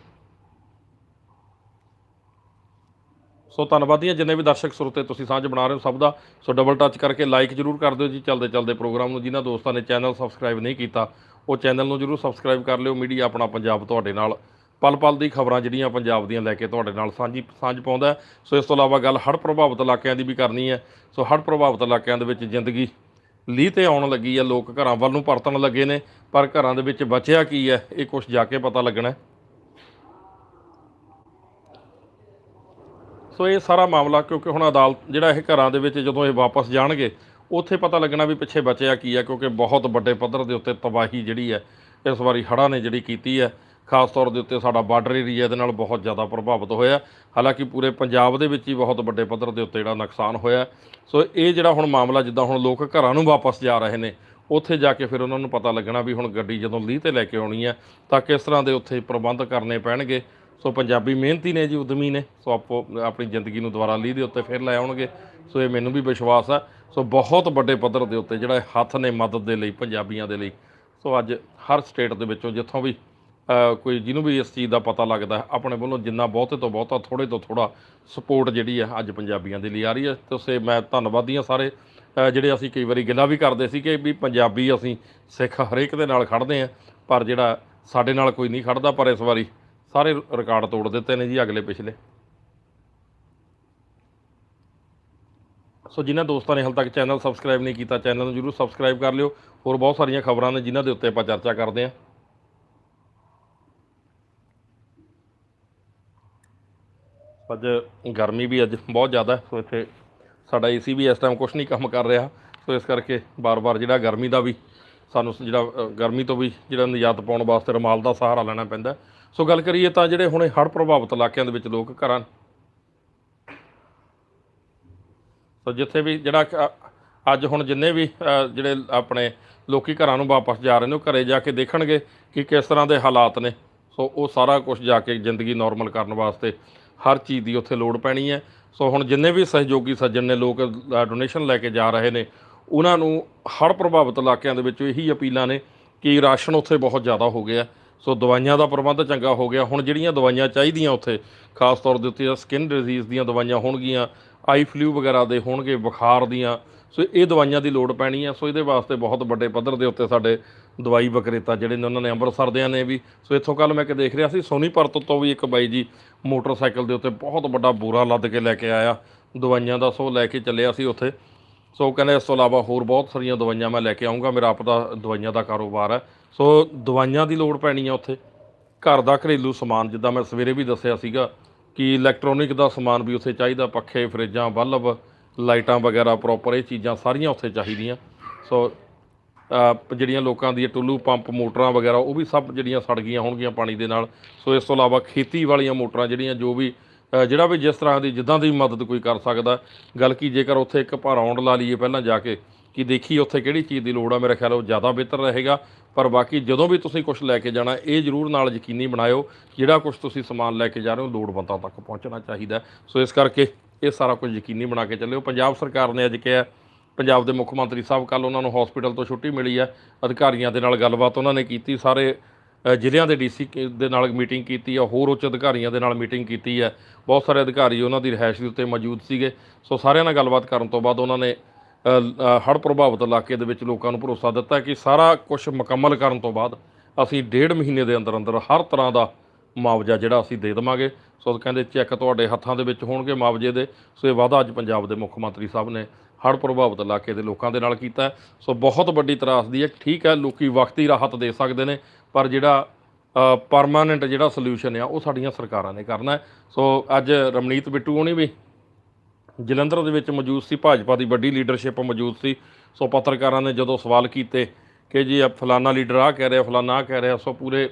ਸੋ ਧੰਨਵਾਦੀ ਹਾਂ ਜਿੰਨੇ ਵੀ ਦਰਸ਼ਕ ਸਰੋਤੇ ਤੁਸੀਂ ਸਾਂਝ ਬਣਾ ਰਹੇ ਹੋ ਸਭ ਦਾ। ਸੋ ਡਬਲ ਟੱਚ ਕਰਕੇ ਲਾਈਕ ਜਰੂਰ ਕਰ ਦਿਓ ਜੀ, ਚੱਲਦੇ ਚੱਲਦੇ ਪ੍ਰੋਗਰਾਮ ਨੂੰ। ਜਿਨ੍ਹਾਂ ਦੋਸਤਾਂ ਨੇ ਚੈਨਲ ਸਬਸਕ੍ਰਾਈਬ ਨਹੀਂ ਕੀਤਾ, ਉਹ ਚੈਨਲ ਨੂੰ ਜਰੂਰ ਸਬਸਕ੍ਰਾਈਬ ਕਰ ਲਿਓ। ਮੀਡੀਆ ਆਪਣਾ ਪੰਜਾਬ ਤੁਹਾਡੇ ਨਾਲ। ਪਲ ਪਲ ਦੀ ਖਬਰਾਂ ਜਿਹੜੀਆਂ ਪੰਜਾਬ ਦੀਆਂ ਲੈ ਕੇ ਤੁਹਾਡੇ ਨਾਲ ਸਾਂਝੀ, ਸਾਂਝ ਪਾਉਂਦਾ ਸੋ ਇਸ ਤੋਂ ਇਲਾਵਾ ਗੱਲ ਹੜ੍ਹ ਪ੍ਰਭਾਵਿਤ ਇਲਾਕਿਆਂ ਦੀ ਵੀ ਕਰਨੀ ਹੈ। ਸੋ ਹੜ੍ਹ ਪ੍ਰਭਾਵਿਤ ਇਲਾਕਿਆਂ ਦੇ ਵਿੱਚ ਜ਼ਿੰਦਗੀ ਲੀਹ ਤੇ ਆਉਣ ਲੱਗੀ ਹੈ। ਲੋਕ ਘਰਾਂ ਵੱਲ ਨੂੰ ਪਰਤਣ ਲੱਗੇ ਨੇ। ਪਰ ਘਰਾਂ ਦੇ ਵਿੱਚ ਬਚਿਆ ਕੀ ਹੈ, ਇਹ ਕੁਝ ਜਾ ਕੇ ਪਤਾ ਲੱਗਣਾ ਸੋ ਇਹ ਸਾਰਾ ਮਾਮਲਾ ਕਿਉਂਕਿ ਹੁਣ ਅਦਾਲਤ ਜਿਹੜਾ ਇਹ ਘਰਾਂ ਦੇ ਵਿੱਚ ਜਦੋਂ ਇਹ ਵਾਪਸ ਜਾਣਗੇ, ਉੱਥੇ ਪਤਾ ਲੱਗਣਾ ਵੀ ਪਿੱਛੇ ਬਚਿਆ ਕੀ ਹੈ ਕਿਉਂਕਿ ਬਹੁਤ ਵੱਡੇ ਪੱਧਰ ਦੇ ਉੱਤੇ ਤਬਾਹੀ ਜਿਹੜੀ ਹੈ, ਇਸ ਵਾਰੀ ਹੜ੍ਹਾਂ ਨੇ ਜਿਹੜੀ ਕੀਤੀ ਹੈ, ਖਾਸ ਤੌਰ ਦੇ ਉੱਤੇ ਸਾਡਾ ਬਾਰਡਰ ਏਰੀਆ ਇਹਦੇ ਨਾਲ ਬਹੁਤ ਜ਼ਿਆਦਾ ਪ੍ਰਭਾਵਿਤ ਹੋਇਆ ਹਾਲਾਂਕਿ ਪੂਰੇ ਪੰਜਾਬ ਦੇ ਵਿੱਚ ਹੀ ਬਹੁਤ ਵੱਡੇ ਪੱਧਰ ਦੇ ਉੱਤੇ ਜਿਹੜਾ ਨੁਕਸਾਨ ਹੋਇਆ ਸੋ ਇਹ ਜਿਹੜਾ ਹੁਣ ਮਾਮਲਾ ਜਿੱਦਾਂ ਹੁਣ ਲੋਕ ਘਰਾਂ ਨੂੰ ਵਾਪਸ ਜਾ ਰਹੇ ਨੇ, ਉੱਥੇ ਜਾ ਕੇ ਫਿਰ ਉਹਨਾਂ ਨੂੰ ਪਤਾ ਲੱਗਣਾ ਵੀ ਹੁਣ ਗੱਡੀ ਜਦੋਂ ਲੀਹ ਤੇ ਲੈ ਕੇ ਆਉਣੀ ਹੈ, ਤਾਂ ਕਿਸ ਤਰ੍ਹਾਂ ਦੇ ਉੱਥੇ ਪ੍ਰਬੰਧ ਕਰਨੇ ਪੈਣਗੇ। ਸੋ ਪੰਜਾਬੀ ਮਿਹਨਤੀ ਨੇ ਜੀ ਉਦਮੀ ਨੇ, ਸੋ ਆਪੋ ਆਪਣੀ ਜ਼ਿੰਦਗੀ ਨੂੰ ਦੁਬਾਰਾ ਲੀਹ ਦੇ ਉੱਤੇ ਫਿਰ ਲੈ ਆਉਣਗੇ। ਸੋ ਇਹ ਮੈਨੂੰ ਵੀ ਵਿਸ਼ਵਾਸ ਹੈ ਸੋ ਬਹੁਤ ਵੱਡੇ ਪੱਧਰ ਦੇ ਉੱਤੇ ਜਿਹੜਾ ਹੱਥ ਨੇ ਮਦਦ ਦੇ ਲਈ, ਪੰਜਾਬੀਆਂ ਦੇ ਲਈ, ਸੋ ਅੱਜ ਹਰ ਸਟੇਟ ਦੇ ਵਿੱਚੋਂ ਜਿੱਥੋਂ ਵੀ ਕੋਈ ਜਿਹਨੂੰ ਵੀ ਇਸ ਚੀਜ਼ ਦਾ ਪਤਾ ਲੱਗਦਾ, ਆਪਣੇ ਵੱਲੋਂ ਜਿੰਨਾ ਬਹੁਤੇ ਤੋਂ ਬਹੁਤਾ ਥੋੜੇ ਤੋਂ ਥੋੜਾ ਸਪੋਰਟ ਜਿਹੜੀ ਆ, ਅੱਜ ਪੰਜਾਬੀਆਂ ਦੇ ਲਈ ਆ ਰਹੀ ਹੈ ਤੁਸੀਂ ਮੈਂ ਧੰਨਵਾਦੀ ਹਾਂ ਸਾਰੇ ਜਿਹੜੇ ਅਸੀਂ ਕਈ ਵਾਰੀ ਗੱਲਾਂ ਵੀ ਕਰਦੇ ਸੀ ਕਿ ਵੀ ਪੰਜਾਬੀ ਅਸੀਂ ਸਿੱਖ ਹਰੇਕ ਦੇ ਨਾਲ ਖੜਦੇ ਹਾਂ, ਪਰ ਜਿਹੜਾ ਸਾਡੇ ਨਾਲ ਕੋਈ ਨਹੀਂ ਖੜਦਾ ਪਰ ਇਸ ਵਾਰੀ ਸਾਰੇ ਰਿਕਾਰਡ ਤੋੜ ਦਿੱਤੇ ਨੇ ਜੀ ਅਗਲੇ ਪਿਛਲੇ। ਸੋ ਜਿਨ੍ਹਾਂ ਦੋਸਤਾਂ ਨੇ ਹਾਲ ਤੱਕ ਚੈਨਲ ਸਬਸਕ੍ਰਾਈਬ ਨਹੀਂ ਕੀਤਾ, ਚੈਨਲ ਨੂੰ ਜਰੂਰ ਸਬਸਕ੍ਰਾਈਬ ਕਰ ਲਿਓ। ਹੋਰ ਬਹੁਤ ਸਾਰੀਆਂ ਖਬਰਾਂ ਨੇ ਜਿਨ੍ਹਾਂ ਦੇ ਉੱਤੇ ਆਪਾਂ ਚਰਚਾ ਕਰਦੇ ਹਾਂ। ਅੱਜ ਗਰਮੀ ਵੀ ਅੱਜ ਬਹੁਤ ਜ਼ਿਆਦਾ ਸੋ ਇੱਥੇ ਸਾਡਾ ਏਸੀ ਵੀ ਇਸ ਟਾਈਮ ਕੁਝ ਨਹੀਂ ਕੰਮ ਕਰ ਰਿਹਾ। ਸੋ ਇਸ ਕਰਕੇ ਬਾਰ-ਬਾਰ ਜਿਹੜਾ ਗਰਮੀ ਦਾ ਵੀ ਸਾਨੂੰ ਜਿਹੜਾ ਗਰਮੀ ਤੋਂ ਵੀ ਜਿਹੜਾ ਨਿਜਾਤ ਪਾਉਣ ਵਾਸਤੇ ਰਮਾਲ ਦਾ ਸਹਾਰਾ ਲੈਣਾ ਪੈਂਦਾ ਸੋ ਗੱਲ ਕਰੀਏ ਤਾਂ ਜਿਹੜੇ ਹੁਣੇ ਹੜ੍ਹ ਪ੍ਰਭਾਵਿਤ ਇਲਾਕਿਆਂ ਦੇ ਵਿੱਚ ਲੋਕ ਘਰਾਂ ਸੋ ਜਿੱਥੇ ਵੀ ਜਿਹੜਾ ਅੱਜ ਹੁਣ ਜਿੰਨੇ ਵੀ ਜਿਹੜੇ ਆਪਣੇ ਲੋਕੀ ਘਰਾਂ ਨੂੰ ਵਾਪਸ ਜਾ ਰਹੇ ਨੇ, ਉਹ ਘਰੇ ਜਾ ਕੇ ਦੇਖਣਗੇ ਕਿ ਕਿਸ ਤਰ੍ਹਾਂ ਦੇ ਹਾਲਾਤ ਨੇ। ਸੋ ਉਹ ਸਾਰਾ ਕੁਝ ਜਾ ਕੇ ਜ਼ਿੰਦਗੀ ਨਾਰਮਲ ਕਰਨ ਵਾਸਤੇ ਹਰ ਚੀਜ਼ ਦੀ ਉੱਥੇ ਲੋੜ ਪੈਣੀ ਹੈ। ਸੋ ਹੁਣ ਜਿੰਨੇ ਵੀ ਸਹਿਯੋਗੀ ਸੱਜਣ ਨੇ, ਲੋਕ ਡੋਨੇਸ਼ਨ ਲੈ ਕੇ ਜਾ ਰਹੇ ਨੇ, ਉਹਨਾਂ ਨੂੰ ਹੜ੍ਹ ਪ੍ਰਭਾਵਿਤ ਇਲਾਕਿਆਂ ਦੇ ਵਿੱਚ ਇਹੀ ਅਪੀਲਾਂ ਨੇ ਕਿ ਰਾਸ਼ਨ ਉੱਥੇ ਬਹੁਤ ਜ਼ਿਆਦਾ ਹੋ ਗਿਆ। ਸੋ ਦਵਾਈਆਂ ਦਾ ਪ੍ਰਬੰਧ ਚੰਗਾ ਹੋ ਗਿਆ। ਹੁਣ ਜਿਹੜੀਆਂ ਦਵਾਈਆਂ ਚਾਹੀਦੀਆਂ ਉੱਥੇ, ਖਾਸ ਤੌਰ ਦੇ ਉੱਤੇ ਸਕਿਨ ਡਿਜ਼ੀਜ਼ ਦੀਆਂ ਦਵਾਈਆਂ ਹੋਣਗੀਆਂ ਆਈ ਫਲੂ ਵਗੈਰਾ ਦੇ ਹੋਣਗੇ, ਬੁਖਾਰ ਦੀਆਂ। ਸੋ ਇਹ ਦਵਾਈਆਂ ਦੀ ਲੋੜ ਪੈਣੀ ਹੈ ਸੋ ਇਹਦੇ ਵਾਸਤੇ ਬਹੁਤ ਵੱਡੇ ਪੱਧਰ ਦੇ ਉੱਤੇ ਸਾਡੇ ਦਵਾਈ ਵਿਕਰੇਤਾ ਜਿਹੜੇ ਨੇ, ਉਹਨਾਂ ਨੇ ਅੰਮ੍ਰਿਤਸਰ ਦਿਆਂ ਨੇ ਵੀ। ਸੋ ਇੱਥੋਂ ਕੱਲ ਮੈਂ ਕਿ ਦੇਖ ਰਿਹਾ ਸੀ ਸੋਨੀਪਤ ਤੋਂ ਵੀ ਇੱਕ ਬਾਈ ਜੀ ਮੋਟਰਸਾਈਕਲ ਦੇ ਉੱਤੇ ਬਹੁਤ ਵੱਡਾ ਬੋਰਾ ਲੱਦ ਕੇ ਲੈ ਕੇ ਆਇਆ ਦਵਾਈਆਂ ਦਾ। ਸੋ ਲੈ ਕੇ ਚੱਲਿਆ ਸੀ ਉੱਥੇ। ਸੋ ਕਹਿੰਦੇ, ਇਸ ਤੋਂ ਇਲਾਵਾ ਹੋਰ ਬਹੁਤ ਸਾਰੀਆਂ ਦਵਾਈਆਂ ਮੈਂ ਲੈ ਕੇ ਆਉਂਗਾ ਮੇਰਾ ਆਪਦਾ ਦਵਾਈਆਂ ਦਾ ਕਾਰੋਬਾਰ ਹੈ। ਸੋ ਦਵਾਈਆਂ ਦੀ ਲੋੜ ਪੈਣੀ ਆ ਉੱਥੇ। ਘਰ ਦਾ ਘਰੇਲੂ ਸਮਾਨ, ਜਿੱਦਾਂ ਮੈਂ ਸਵੇਰੇ ਵੀ ਦੱਸਿਆ ਸੀਗਾ ਕਿ ਇਲੈਕਟ੍ਰੋਨਿਕ ਦਾ ਸਮਾਨ ਵੀ ਉੱਥੇ ਚਾਹੀਦਾ, ਪੱਖੇ, ਫਰਿੱਜਾਂ, ਬਲਬ, ਲਾਈਟਾਂ ਵਗੈਰਾ ਪ੍ਰੋਪਰ ਇਹ ਚੀਜ਼ਾਂ ਸਾਰੀਆਂ ਉੱਥੇ ਚਾਹੀਦੀਆਂ। ਸੋ ਜਿਹੜੀਆਂ ਲੋਕਾਂ ਦੀ ਟੁੱਲੂ ਪੰਪ ਮੋਟਰਾਂ ਵਗੈਰਾ, ਉਹ ਵੀ ਸਭ ਜਿਹੜੀਆਂ ਸੜ ਗਈਆਂ ਹੋਣਗੀਆਂ ਪਾਣੀ ਦੇ ਨਾਲ। ਸੋ ਇਸ ਤੋਂ ਇਲਾਵਾ ਖੇਤੀ ਵਾਲੀਆਂ ਮੋਟਰਾਂ ਜਿਹੜੀਆਂ, ਜੋ ਵੀ ਜਿਹੜਾ ਵੀ ਜਿਸ ਤਰ੍ਹਾਂ ਦੀ ਜਿੱਦਾਂ ਦੀ ਮਦਦ ਕੋਈ ਕਰ ਸਕਦਾ, ਗੱਲ ਕੀ ਜੇਕਰ ਉੱਥੇ ਇੱਕ ਆਪਾਂ ਰਾਉਂਡ ਲਾ ਲਈਏ ਪਹਿਲਾਂ ਜਾ ਕੇ, ਕਿ ਦੇਖੀ ਉੱਥੇ ਕਿਹੜੀ ਚੀਜ਼ ਦੀ ਲੋੜ ਆ, ਮੇਰੇ ਖਿਆਲ ਉਹ ਜ਼ਿਆਦਾ ਬਿਹਤਰ ਰਹੇਗਾ। ਪਰ ਬਾਕੀ ਜਦੋਂ ਵੀ ਤੁਸੀਂ ਕੁਝ ਲੈ ਕੇ ਜਾਣਾ, ਇਹ ਜ਼ਰੂਰ ਨਾਲ ਯਕੀਨੀ ਬਣਾਇਓ, ਜਿਹੜਾ ਕੁਝ ਤੁਸੀਂ ਸਮਾਨ ਲੈ ਕੇ ਜਾ ਰਹੇ ਹੋ, ਲੋੜਵੰਦਾਂ ਤੱਕ ਪਹੁੰਚਣਾ ਚਾਹੀਦਾ ਸੋ ਇਸ ਕਰਕੇ ਇਹ ਸਾਰਾ ਕੁਝ ਯਕੀਨੀ ਬਣਾ ਕੇ ਚੱਲਿਓ। ਪੰਜਾਬ ਸਰਕਾਰ ਨੇ ਅੱਜ ਕਿਹਾ, ਪੰਜਾਬ ਦੇ ਮੁੱਖ ਮੰਤਰੀ ਸਾਹਿਬ ਕੱਲ ਉਹਨਾਂ ਨੂੰ ਹਸਪੀਟਲ ਤੋਂ ਛੁੱਟੀ ਮਿਲੀ ਹੈ। ਅਧਿਕਾਰੀਆਂ ਦੇ ਨਾਲ ਗੱਲਬਾਤ ਉਹਨਾਂ ਨੇ ਕੀਤੀ, ਸਾਰੇ ਜ਼ਿਲ੍ਹਿਆਂ ਦੇ ਡੀਸੀ ਦੇ ਨਾਲ ਮੀਟਿੰਗ ਕੀਤੀ ਹੈ ਹੋਰ ਉੱਚ ਅਧਿਕਾਰੀਆਂ ਦੇ ਨਾਲ ਮੀਟਿੰਗ ਕੀਤੀ ਹੈ ਬਹੁਤ ਸਾਰੇ ਅਧਿਕਾਰੀ ਉਹਨਾਂ ਦੀ ਰਿਹਾਇਸ਼ ਦੇ ਉੱਤੇ ਮੌਜੂਦ ਸੀਗੇ। ਸੋ ਸਾਰਿਆਂ ਨਾਲ ਗੱਲਬਾਤ ਕਰਨ ਤੋਂ ਬਾਅਦ ਉਹਨਾਂ ਨੇ ਹੜ੍ਹ ਪ੍ਰਭਾਵਿਤ ਇਲਾਕੇ ਦੇ ਵਿੱਚ ਲੋਕਾਂ ਨੂੰ ਭਰੋਸਾ ਦਿੱਤਾ ਕਿ ਸਾਰਾ ਕੁਝ ਮੁਕੰਮਲ ਕਰਨ ਤੋਂ ਬਾਅਦ ਅਸੀਂ ਡੇਢ ਮਹੀਨੇ ਦੇ ਅੰਦਰ ਅੰਦਰ ਹਰ ਤਰ੍ਹਾਂ ਦਾ ਮੁਆਵਜ਼ਾ ਜਿਹੜਾ ਅਸੀਂ ਦੇ ਦੇਵਾਂਗੇ। ਸੋ ਕਹਿੰਦੇ ਚੈੱਕ ਤੁਹਾਡੇ ਹੱਥਾਂ ਦੇ ਵਿੱਚ ਹੋਣਗੇ ਮੁਆਵਜ਼ੇ ਦੇ। ਸੋ ਇਹ ਵਾਅਦਾ ਅੱਜ ਪੰਜਾਬ ਦੇ ਮੁੱਖ ਮੰਤਰੀ ਸਾਹਿਬ ਨੇ ਹੜ੍ਹ ਪ੍ਰਭਾਵਿਤ ਇਲਾਕੇ ਦੇ ਲੋਕਾਂ ਦੇ ਨਾਲ ਕੀਤਾ। ਸੋ ਬਹੁਤ ਵੱਡੀ ਤਰਾਸਦੀ ਹੈ। ਠੀਕ ਹੈ, ਲੋਕੀ ਵਕਤੀ ਰਾਹਤ ਦੇ ਸਕਦੇ ਨੇ। ਪਰ ਜਿਹੜਾ ਪਰਮਾਨੈਂਟ ਜਿਹੜਾ ਸੋਲੂਸ਼ਨ ਆ, ਉਹ ਸਾਡੀਆਂ ਸਰਕਾਰਾਂ ਨੇ ਕਰਨਾ ਸੋ ਅੱਜ ਰਮਨੀਤ ਬਿੱਟੂ ਹੋਣੀ ਵੀ ਜਲੰਧਰ ਦੇ ਵਿੱਚ ਮੌਜੂਦ ਸੀ, ਭਾਜਪਾ ਦੀ ਵੱਡੀ ਲੀਡਰਸ਼ਿਪ ਮੌਜੂਦ ਸੀ। ਸੋ ਪੱਤਰਕਾਰਾਂ ਨੇ ਜਦੋਂ ਸਵਾਲ ਕੀਤੇ ਕਿ ਜੀ ਇਹ ਫਲਾਨਾ ਲੀਡਰ ਆ ਕਹਿ ਰਿਹਾ, ਫਲਾਨਾ ਆਹ ਕਹਿ ਰਿਹਾ, ਸੋ ਪੂਰੇ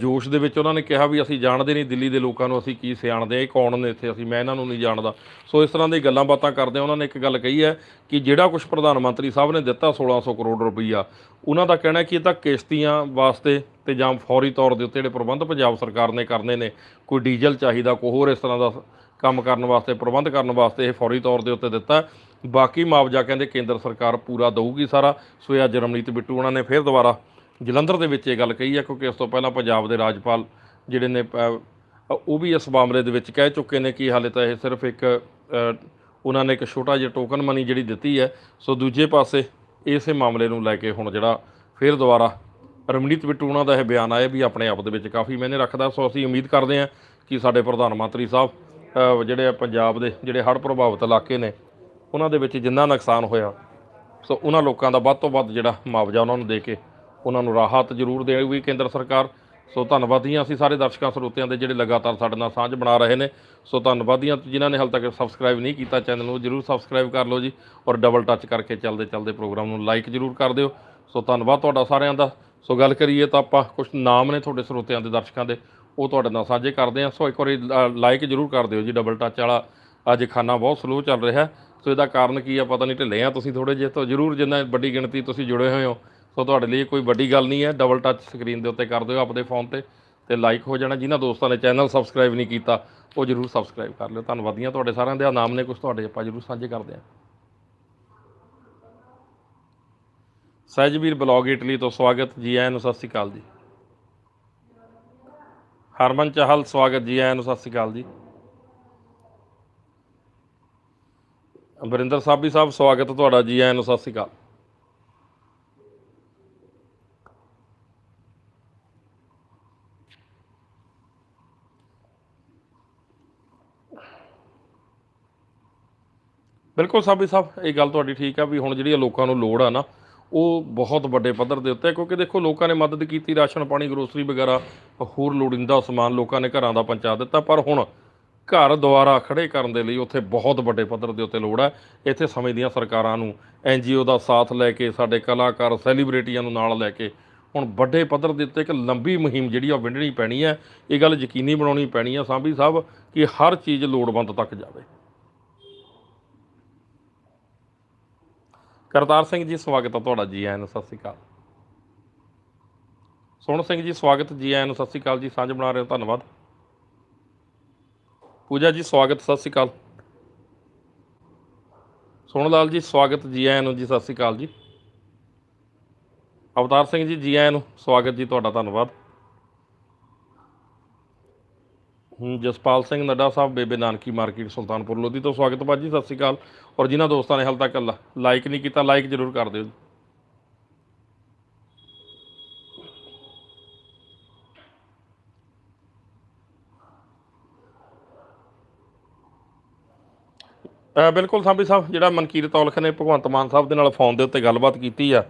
ਜੋਸ਼ ਦੇ ਵਿੱਚ ਉਹਨਾਂ ਨੇ ਕਿਹਾ ਵੀ ਅਸੀਂ ਜਾਣਦੇ ਨਹੀਂ ਦਿੱਲੀ ਦੇ ਲੋਕਾਂ ਨੂੰ ਅਸੀਂ ਕੀ ਸਿਆਣਦੇ ਆ ਇਹ ਕੌਣ ਨੇ ਇੱਥੇ, ਅਸੀਂ ਮੈਂ ਇਹਨਾਂ ਨੂੰ ਨਹੀਂ ਜਾਣਦਾ। ਸੋ ਇਸ ਤਰ੍ਹਾਂ ਦੀ ਗੱਲਾਂ ਬਾਤਾਂ ਕਰਦੇ ਉਹਨਾਂ ਨੇ ਇੱਕ ਗੱਲ ਕਹੀ ਹੈ ਕਿ ਜਿਹੜਾ ਕੁਝ ਪ੍ਰਧਾਨ ਮੰਤਰੀ ਸਾਹਿਬ ਨੇ ਦਿੱਤਾ 1600 ਕਰੋੜ ਰੁਪਈਆ, ਉਹਨਾਂ ਦਾ ਕਹਿਣਾ ਕਿ ਇਹ ਤਾਂ ਕਿਸ਼ਤੀਆਂ ਵਾਸਤੇ ਤੇ ਜਾਂ ਫੌਰੀ ਤੌਰ ਦੇ ਉੱਤੇ ਜਿਹੜੇ ਪ੍ਰਬੰਧ ਪੰਜਾਬ ਸਰਕਾਰ ਨੇ ਕਰਨੇ ਨੇ, ਕੋਈ ਡੀਜ਼ਲ ਚਾਹੀਦਾ, ਕੋਈ ਹੋਰ ਇਸ ਤਰ੍ਹਾਂ ਦਾ ਕੰਮ ਕਰਨ ਵਾਸਤੇ, ਪ੍ਰਬੰਧ ਕਰਨ ਵਾਸਤੇ ਇਹ ਫੌਰੀ ਤੌਰ ਦੇ ਉੱਤੇ ਦਿੱਤਾ। ਬਾਕੀ ਮੁਆਵਜ਼ਾ ਕਹਿੰਦੇ ਕੇਂਦਰ ਸਰਕਾਰ ਪੂਰਾ ਦਊਗੀ ਸਾਰਾ। ਸੋ ਇਹ ਅੱਜ ਰਮਨੀਤ ਬਿੱਟੂ ਉਹਨਾਂ ਨੇ ਫਿਰ ਦੁਬਾਰਾ ਜਲੰਧਰ ਦੇ ਵਿੱਚ ਇਹ ਗੱਲ ਕਹੀ ਹੈ ਕਿਉਂਕਿ ਇਸ ਤੋਂ ਪਹਿਲਾਂ ਪੰਜਾਬ ਦੇ ਰਾਜਪਾਲ ਜਿਹੜੇ ਨੇ ਅ, ਉਹ ਵੀ ਇਸ ਮਾਮਲੇ ਦੇ ਵਿੱਚ ਕਹਿ ਚੁੱਕੇ ਨੇ ਕਿ ਹਾਲੇ ਤਾਂ ਇਹ ਸਿਰਫ ਇੱਕ ਉਹਨਾਂ ਨੇ ਇੱਕ ਛੋਟਾ ਜਿਹਾ ਟੋਕਨ ਮਨੀ ਜਿਹੜੀ ਦਿੱਤੀ ਹੈ। ਸੋ ਦੂਜੇ ਪਾਸੇ ਇਸੇ ਮਾਮਲੇ ਨੂੰ ਲੈ ਕੇ ਹੁਣ ਜਿਹੜਾ ਫਿਰ ਦੁਬਾਰਾ ਰਮਨੀਤ ਬਿੱਟੂ ਉਹਨਾਂ ਦਾ ਇਹ ਬਿਆਨ ਆਇਆ ਵੀ ਆਪਣੇ ਆਪ ਦੇ ਵਿੱਚ ਕਾਫੀ ਮੈਨੇ ਰੱਖਦਾ। ਸੋ ਅਸੀਂ ਉਮੀਦ ਕਰਦੇ ਹਾਂ ਕਿ ਸਾਡੇ ਪ੍ਰਧਾਨ ਮੰਤਰੀ ਸਾਹਿਬ ਜਿਹੜੇ ਆ ਪੰਜਾਬ ਦੇ ਜਿਹੜੇ ਹੜ੍ਹ ਪ੍ਰਭਾਵਿਤ ਇਲਾਕੇ ਨੇ ਉਹਨਾਂ ਦੇ ਵਿੱਚ ਜਿੰਨਾ ਨੁਕਸਾਨ ਹੋਇਆ ਸੋ ਉਹਨਾਂ ਲੋਕਾਂ ਦਾ ਵੱਧ ਤੋਂ ਵੱਧ ਜਿਹੜਾ ਮੁਆਵਜ਼ਾ ਉਹਨਾਂ ਨੂੰ ਦੇ ਕੇ ਉਹਨਾਂ ਨੂੰ ਰਾਹਤ ਜ਼ਰੂਰ ਦੇਊਗੀ ਕੇਂਦਰ ਸਰਕਾਰ। ਸੋ ਧੰਨਵਾਦੀਆਂ ਅਸੀਂ ਸਾਰੇ ਦਰਸ਼ਕਾਂ, ਸਰੋਤਿਆਂ ਦੇ ਜਿਹੜੇ ਲਗਾਤਾਰ ਸਾਡੇ ਨਾਲ ਸਾਂਝ ਬਣਾ ਰਹੇ ਨੇ। ਸੋ ਧੰਨਵਾਦੀਆਂ ਜਿਨ੍ਹਾਂ ਨੇ ਹਾਲ ਤੱਕ ਸਬਸਕ੍ਰਾਈਬ ਨਹੀਂ ਕੀਤਾ ਚੈਨਲ ਨੂੰ, ਜਰੂਰ ਸਬਸਕ੍ਰਾਈਬ ਕਰ ਲਓ ਜੀ ਔਰ ਡਬਲ ਟੱਚ ਕਰਕੇ ਚੱਲਦੇ ਚੱਲਦੇ ਪ੍ਰੋਗਰਾਮ ਨੂੰ ਲਾਈਕ ਜਰੂਰ ਕਰ ਦਿਓ। ਸੋ ਧੰਨਵਾਦ ਤੁਹਾਡਾ ਸਾਰਿਆਂ ਦਾ। ਸੋ ਗੱਲ ਕਰੀਏ ਤਾਂ ਆਪਾਂ ਕੁਝ ਨਾਮ ਨੇ ਤੁਹਾਡੇ ਸਰੋਤਿਆਂ ਦੇ ਦਰਸ਼ਕਾਂ ਦੇ, ਉਹ ਤੁਹਾਡੇ ਨਾਲ ਸਾਂਝੇ ਕਰਦੇ ਹਾਂ। ਸੋ ਇੱਕ ਵਾਰੀ ਲਾਈਕ ਜਰੂਰ ਕਰ ਦਿਓ ਜੀ ਡਬਲ ਟੱਚ ਵਾਲਾ। ਅੱਜ ਖਾਨਾ ਬਹੁਤ ਸਲੋ ਚੱਲ ਰਿਹਾ। ਸੋ ਇਹਦਾ ਕਾਰਨ ਕੀ ਆ, ਪਤਾ ਨਹੀਂ ਢਿੱਲੇ ਆ ਤੁਸੀਂ ਥੋੜੇ ਜਿਹੇ, ਤੋਂ ਜਰੂਰ ਜਿੰਨਾ ਵੱਡੀ ਗਿਣਤੀ ਤੁਸੀਂ ਜੁੜੇ ਹੋਏ ਹੋ ਸੋ ਤੁਹਾਡੇ ਲਈ ਕੋਈ ਵੱਡੀ ਗੱਲ ਨਹੀਂ ਹੈ। ਡਬਲ ਟੱਚ ਸਕਰੀਨ ਦੇ ਉੱਤੇ ਕਰ ਦਿਓ ਆਪਣੇ ਫੋਨ ਤੇ ਤੇ ਲਾਈਕ ਹੋ ਜਾਣਾ। ਜਿਨ੍ਹਾਂ ਦੋਸਤਾਂ ਨੇ ਚੈਨਲ ਸਬਸਕ੍ਰਾਈਬ ਨਹੀਂ ਕੀਤਾ, ਉਹ ਜਰੂਰ ਸਬਸਕ੍ਰਾਈਬ ਕਰ ਲਿਓ। ਧੰਨਵਾਦੀਆਂ ਤੁਹਾਡੇ ਸਾਰਿਆਂ ਦੇ ਨਾਮ ਨੇ ਕੁਝ ਤੁਹਾਡੇ ਆਪਾਂ ਜਰੂਰ ਸਾਂਝੇ ਕਰਦੇ ਹਾਂ। ਸਹਿਜਵੀਰ ਬਲੌਗ ਇਟਲੀ ਤੋਂ ਸਵਾਗਤ ਜੀ। ਆਇਆਂ ਨੂੰ ਸਤਿ ਸ਼੍ਰੀ ਅਕਾਲ ਜੀ। ਹਰਮਨ ਚਾਹਲ, ਸਵਾਗਤ ਜੀ। ਆਇਆਂ ਨੂੰ ਸਤਿ ਸ਼੍ਰੀ ਅਕਾਲ ਜੀ। ਵਰਿੰਦਰ ਸਾਬੀ ਸਾਹਿਬ, ਸਵਾਗਤ ਤੁਹਾਡਾ ਜੀ। ਆਇਆਂ ਨੂੰ ਸਤਿ ਸ਼੍ਰੀ ਅਕਾਲ। ਬਿਲਕੁਲ ਸਾਬੀ ਸਾਹਿਬ, ਇਹ ਗੱਲ ਤੁਹਾਡੀ ਠੀਕ ਆ ਵੀ ਹੁਣ ਜਿਹੜੀ ਲੋਕਾਂ ਨੂੰ ਲੋੜ ਆ ਨਾ, ਉਹ ਬਹੁਤ ਵੱਡੇ ਪੱਧਰ ਦੇ ਉੱਤੇ ਕਿਉਂਕਿ ਦੇਖੋ ਲੋਕਾਂ ਨੇ ਮਦਦ ਕੀਤੀ, ਰਾਸ਼ਨ, ਪਾਣੀ ਗਰੋਸਰੀ ਵਗੈਰਾ, ਹੋਰ ਲੋੜੀਂਦਾ ਸਮਾਨ ਲੋਕਾਂ ਨੇ ਘਰਾਂ ਦਾ ਪਹੁੰਚਾ ਦਿੱਤਾ, ਪਰ ਹੁਣ ਘਰ ਦੁਆਰਾ ਖੜੇ ਕਰਨ ਦੇ ਲਈ ਉੱਥੇ ਬਹੁਤ ਵੱਡੇ ਪੱਧਰ ਦੇ ਉੱਤੇ ਲੋੜ ਹੈ ਇੱਥੇ ਸਮੇਂ ਦੀਆਂ ਸਰਕਾਰਾਂ ਨੂੰ ਐਨਜੀਓ ਦਾ ਸਾਥ ਲੈ ਕੇ, ਸਾਡੇ ਕਲਾਕਾਰ, ਸੈਲੀਬ੍ਰਿਟੀਆਂ ਨੂੰ ਨਾਲ ਲੈ ਕੇ, ਹੁਣ ਵੱਡੇ ਪੱਧਰ ਦੇ ਉੱਤੇ ਇੱਕ ਲੰਬੀ ਮੁਹਿੰਮ ਜਿਹੜੀ ਆ ਉਹ ਵਿੰਡਣੀ ਪੈਣੀ ਹੈ ਇਹ ਗੱਲ ਯਕੀਨੀ ਬਣਾਉਣੀ ਪੈਣੀ ਹੈ ਸਾਂਭੀ ਸਾਹਿਬ ਕਿ ਹਰ ਚੀਜ਼ ਲੋੜਵੰਦ ਤੱਕ ਜਾਵੇ। ਕਰਤਾਰ ਸਿੰਘ ਜੀ, ਸਵਾਗਤ ਹੈ ਤੁਹਾਡਾ ਜੀ ਆਇਆਂ ਨੂੰ, ਸਤਿ ਸ਼੍ਰੀ ਅਕਾਲ। ਸੋਹਣ ਸਿੰਘ ਜੀ, ਸਵਾਗਤ ਜੀ ਆਇਆਂ ਨੂੰ, ਸਤਿ ਸ਼੍ਰੀ ਅਕਾਲ ਜੀ, ਸਾਂਝ ਬਣਾ ਰਹੇ ਹੋ, ਧੰਨਵਾਦ। ਪੂਜਾ ਜੀ, ਸਵਾਗਤ, ਸਤਿ ਸ਼੍ਰੀ ਅਕਾਲ। ਸੋਹਣ ਲਾਲ ਜੀ, ਸਵਾਗਤ ਜੀ ਆਇਆਂ ਨੂੰ, ਜੀ, ਸਤਿ ਸ਼੍ਰੀ ਅਕਾਲ ਜੀ। ਅਵਤਾਰ ਸਿੰਘ ਜੀ ਜੀ ਆਇਆਂ ਨੂੰ, ਸਵਾਗਤ ਜੀ, ਤੁਹਾਡਾ ਧੰਨਵਾਦ ਹੂੰ ਜਸਪਾਲ ਸਿੰਘ ਨੱਡਾ ਸਾਹਿਬ, ਬੇਬੇ ਨਾਨਕੀ ਮਾਰਕੀਟ, ਸੁਲਤਾਨਪੁਰ, ਲੋਧੀ ਤੋਂ ਸਵਾਗਤ ਬਾਜੀ ਸਤਿ ਸ਼੍ਰੀ ਅਕਾਲ। ਔਰ ਜਿਨ੍ਹਾਂ ਦੋਸਤਾਂ ਨੇ ਹਾਲ ਤੱਕ ਲਾਈਕ ਨਹੀਂ ਕੀਤਾ ਲਾਈਕ ਜ਼ਰੂਰ ਕਰ ਦਿਓ ਬਿਲਕੁਲ ਸਾਬੀ ਸਾਹਿਬ, ਜਿਹੜਾ ਮਨਕੀਰਤ ਔਲਖ ਨੇ ਭਗਵੰਤ ਮਾਨ ਸਾਹਿਬ ਦੇ ਨਾਲ ਫੋਨ ਦੇ ਉੱਤੇ ਗੱਲਬਾਤ ਕੀਤੀ ਆ,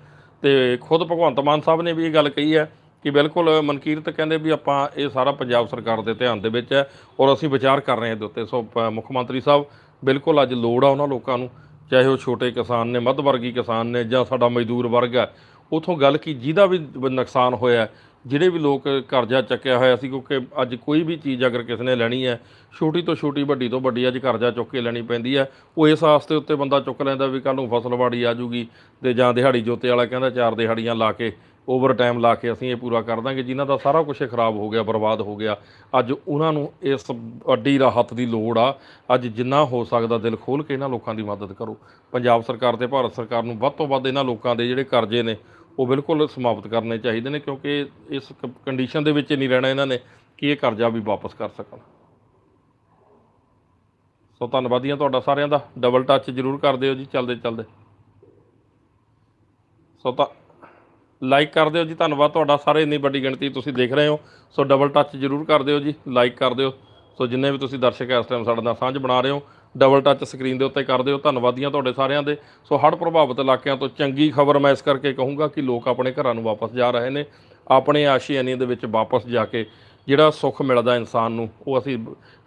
ਤੇ ਖੁਦ ਭਗਵੰਤ ਮਾਨ ਸਾਹਿਬ ਨੇ ਵੀ ਇਹ ਗੱਲ ਕਹੀ ਹੈ ਕਿ ਬਿਲਕੁਲ ਮਨਕੀਰਤ ਕਹਿੰਦੇ ਵੀ ਆਪਾਂ ਇਹ ਸਾਰਾ ਪੰਜਾਬ ਸਰਕਾਰ ਦੇ ਧਿਆਨ ਦੇ ਵਿੱਚ ਹੈ ਔਰ ਅਸੀਂ ਵਿਚਾਰ ਕਰ ਰਹੇ ਹਾਂ ਇਹਦੇ ਉੱਤੇ। ਸੋ ਮੁੱਖ ਮੰਤਰੀ ਸਾਹਿਬ, ਬਿਲਕੁਲ ਅੱਜ ਲੋੜ ਆ ਉਹਨਾਂ ਲੋਕਾਂ ਨੂੰ, ਚਾਹੇ ਉਹ ਛੋਟੇ ਕਿਸਾਨ ਨੇ ਮੱਧ ਵਰਗੀ ਕਿਸਾਨ ਨੇ ਜਾਂ ਸਾਡਾ ਮਜ਼ਦੂਰ ਵਰਗ ਹੈ, ਉਥੋਂ ਗੱਲ ਕੀ ਜਿਹਦਾ ਵੀ ਨੁਕਸਾਨ ਹੋਇਆ ਜਿਹੜੇ ਵੀ ਲੋਕ ਕਰਜ਼ਾ ਚੱਕਿਆ ਹੋਇਆ ਸੀ, ਕਿਉਂਕਿ ਅੱਜ ਕੋਈ ਵੀ ਚੀਜ਼ ਅਗਰ ਕਿਸੇ ਨੇ ਲੈਣੀ ਹੈ, ਛੋਟੀ ਤੋਂ ਛੋਟੀ, ਵੱਡੀ ਤੋਂ ਵੱਡੀ ਅੱਜ ਕਰਜ਼ਾ ਚੁੱਕ ਕੇ ਲੈਣੀ ਪੈਂਦੀ ਹੈ। ਉਹ ਇਸ ਆਸ ਦੇ ਉੱਤੇ ਬੰਦਾ ਚੁੱਕ ਲੈਂਦਾ ਵੀ ਕੱਲ ਨੂੰ ਫਸਲ ਫਸਲਵਾੜੀ ਆ ਜੂਗੀ ਤੇ ਜਾਂ ਦਿਹਾੜੀ ਜੋਤੇ ਵਾਲਾ ਕਹਿੰਦਾ ਚਾਰ ਦਿਹਾੜੀਆਂ ਲਾ ਕੇ ਓਵਰ ਟਾਈਮ ਲਾ ਕੇ ਅਸੀਂ ਇਹ ਪੂਰਾ ਕਰ ਦਾਂਗੇ, ਜਿਨ੍ਹਾਂ ਦਾ ਸਾਰਾ ਕੁਝ ਖਰਾਬ ਹੋ ਗਿਆ, ਬਰਬਾਦ ਹੋ ਗਿਆ। ਅੱਜ ਉਹਨਾਂ ਨੂੰ ਇਸ ਅੱਡੀ ਰਾਹਤ ਦੀ ਲੋੜ ਆ। ਅੱਜ ਜਿੰਨਾ ਹੋ ਸਕਦਾ ਦਿਲ ਖੋਲ ਕੇ ਇਹਨਾਂ ਲੋਕਾਂ ਦੀ ਮਦਦ ਕਰੋ। ਪੰਜਾਬ ਸਰਕਾਰ ਤੇ ਭਾਰਤ ਸਰਕਾਰ ਨੂੰ ਵੱਧ ਤੋਂ ਵੱਧ ਇਹਨਾਂ ਲੋਕਾਂ ਦੇ ਜਿਹੜੇ ਕਰਜ਼ੇ ਨੇ ਉਹ ਬਿਲਕੁਲ ਸਮਾਪਤ ਕਰਨੇ ਚਾਹੀਦੇ ਨੇ ਕਿਉਂਕਿ ਇਸ ਕੰਡੀਸ਼ਨ ਦੇ ਵਿੱਚ ਨਹੀਂ ਰਹਿਣਾ ਇਹਨਾਂ ਨੇ ਕਿ ਇਹ ਕਰਜ਼ਾ ਵੀ ਵਾਪਸ ਕਰ ਸਕਣ। ਸੋ ਧੰਨਵਾਦੀਆਂ ਤੁਹਾਡਾ ਸਾਰਿਆਂ ਦਾ। ਡਬਲ ਟੱਚ ਜ਼ਰੂਰ ਕਰ ਦਿਓ ਜੀ, ਚੱਲਦੇ ਚੱਲਦੇ। ਸੋ ਤਾਂ ਲਾਈਕ ਕਰ ਦਿਓ ਜੀ, ਧੰਨਵਾਦ ਤੁਹਾਡਾ ਸਾਰੇ। ਇੰਨੀ ਵੱਡੀ ਗਿਣਤੀ ਤੁਸੀਂ ਦੇਖ ਰਹੇ ਹੋ। ਸੋ ਡਬਲ ਟੱਚ ਜ਼ਰੂਰ ਕਰ ਦਿਓ ਜੀ ਲਾਈਕ ਕਰ ਦਿਓ। ਸੋ ਜਿੰਨੇ ਵੀ ਤੁਸੀਂ ਦਰਸ਼ਕ ਇਸ ਟਾਈਮ ਸਾਡੇ ਨਾਲ ਸਾਂਝ ਬਣਾ ਰਹੇ ਹੋ ਡਬਲ ਟੱਚ ਸਕਰੀਨ ਦੇ ਉੱਤੇ ਕਰ ਦਿਓ। ਧੰਨਵਾਦੀਆਂ ਤੁਹਾਡੇ ਸਾਰਿਆਂ ਦੇ। ਸੋ ਹੜ੍ਹ ਪ੍ਰਭਾਵਿਤ ਇਲਾਕਿਆਂ ਤੋਂ ਚੰਗੀ ਖਬਰ ਮੈਂ ਇਸ ਕਰਕੇ ਕਹੂੰਗਾ ਕਿ ਲੋਕ ਆਪਣੇ ਘਰਾਂ ਨੂੰ ਵਾਪਸ ਜਾ ਰਹੇ ਨੇ। ਆਪਣੇ ਆਸ਼ੀਆਨੇ ਦੇ ਵਿੱਚ ਵਾਪਸ ਜਾ ਕੇ ਜਿਹੜਾ ਸੁੱਖ ਮਿਲਦਾ ਇਨਸਾਨ ਨੂੰ, ਉਹ ਅਸੀਂ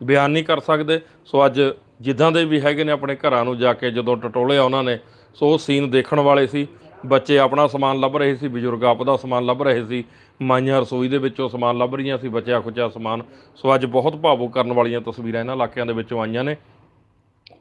ਬਿਆਨ ਨਹੀਂ ਕਰ ਸਕਦੇ। ਸੋ ਅੱਜ ਜਿੱਦਾਂ ਦੇ ਵੀ ਹੈਗੇ ਨੇ ਆਪਣੇ ਘਰਾਂ ਨੂੰ ਜਾ ਕੇ ਜਦੋਂ ਟਟੋਲਿਆ ਉਹਨਾਂ ਨੇ, ਸੋ ਉਹ ਸੀਨ ਦੇਖਣ ਵਾਲੇ ਸੀ। ਬੱਚੇ ਆਪਣਾ ਸਮਾਨ ਲੱਭ ਰਹੇ ਸੀ, ਬਜ਼ੁਰਗ ਆਪਦਾ ਸਮਾਨ ਲੱਭ ਰਹੇ ਸੀ। ਮਾਈਆਂ ਰਸੋਈ ਦੇ ਵਿੱਚੋਂ ਸਮਾਨ ਲੱਭ ਰਹੀਆਂ ਸੀ, ਬਚਿਆ ਖੁਚਿਆ ਸਮਾਨ। ਸੋ ਅੱਜ ਬਹੁਤ ਭਾਵੁਕ ਕਰਨ ਵਾਲੀਆਂ ਤਸਵੀਰਾਂ ਇਹਨਾਂ ਇਲਾਕਿਆਂ ਦੇ ਵਿੱਚੋਂ ਆਈਆਂ ਨੇ।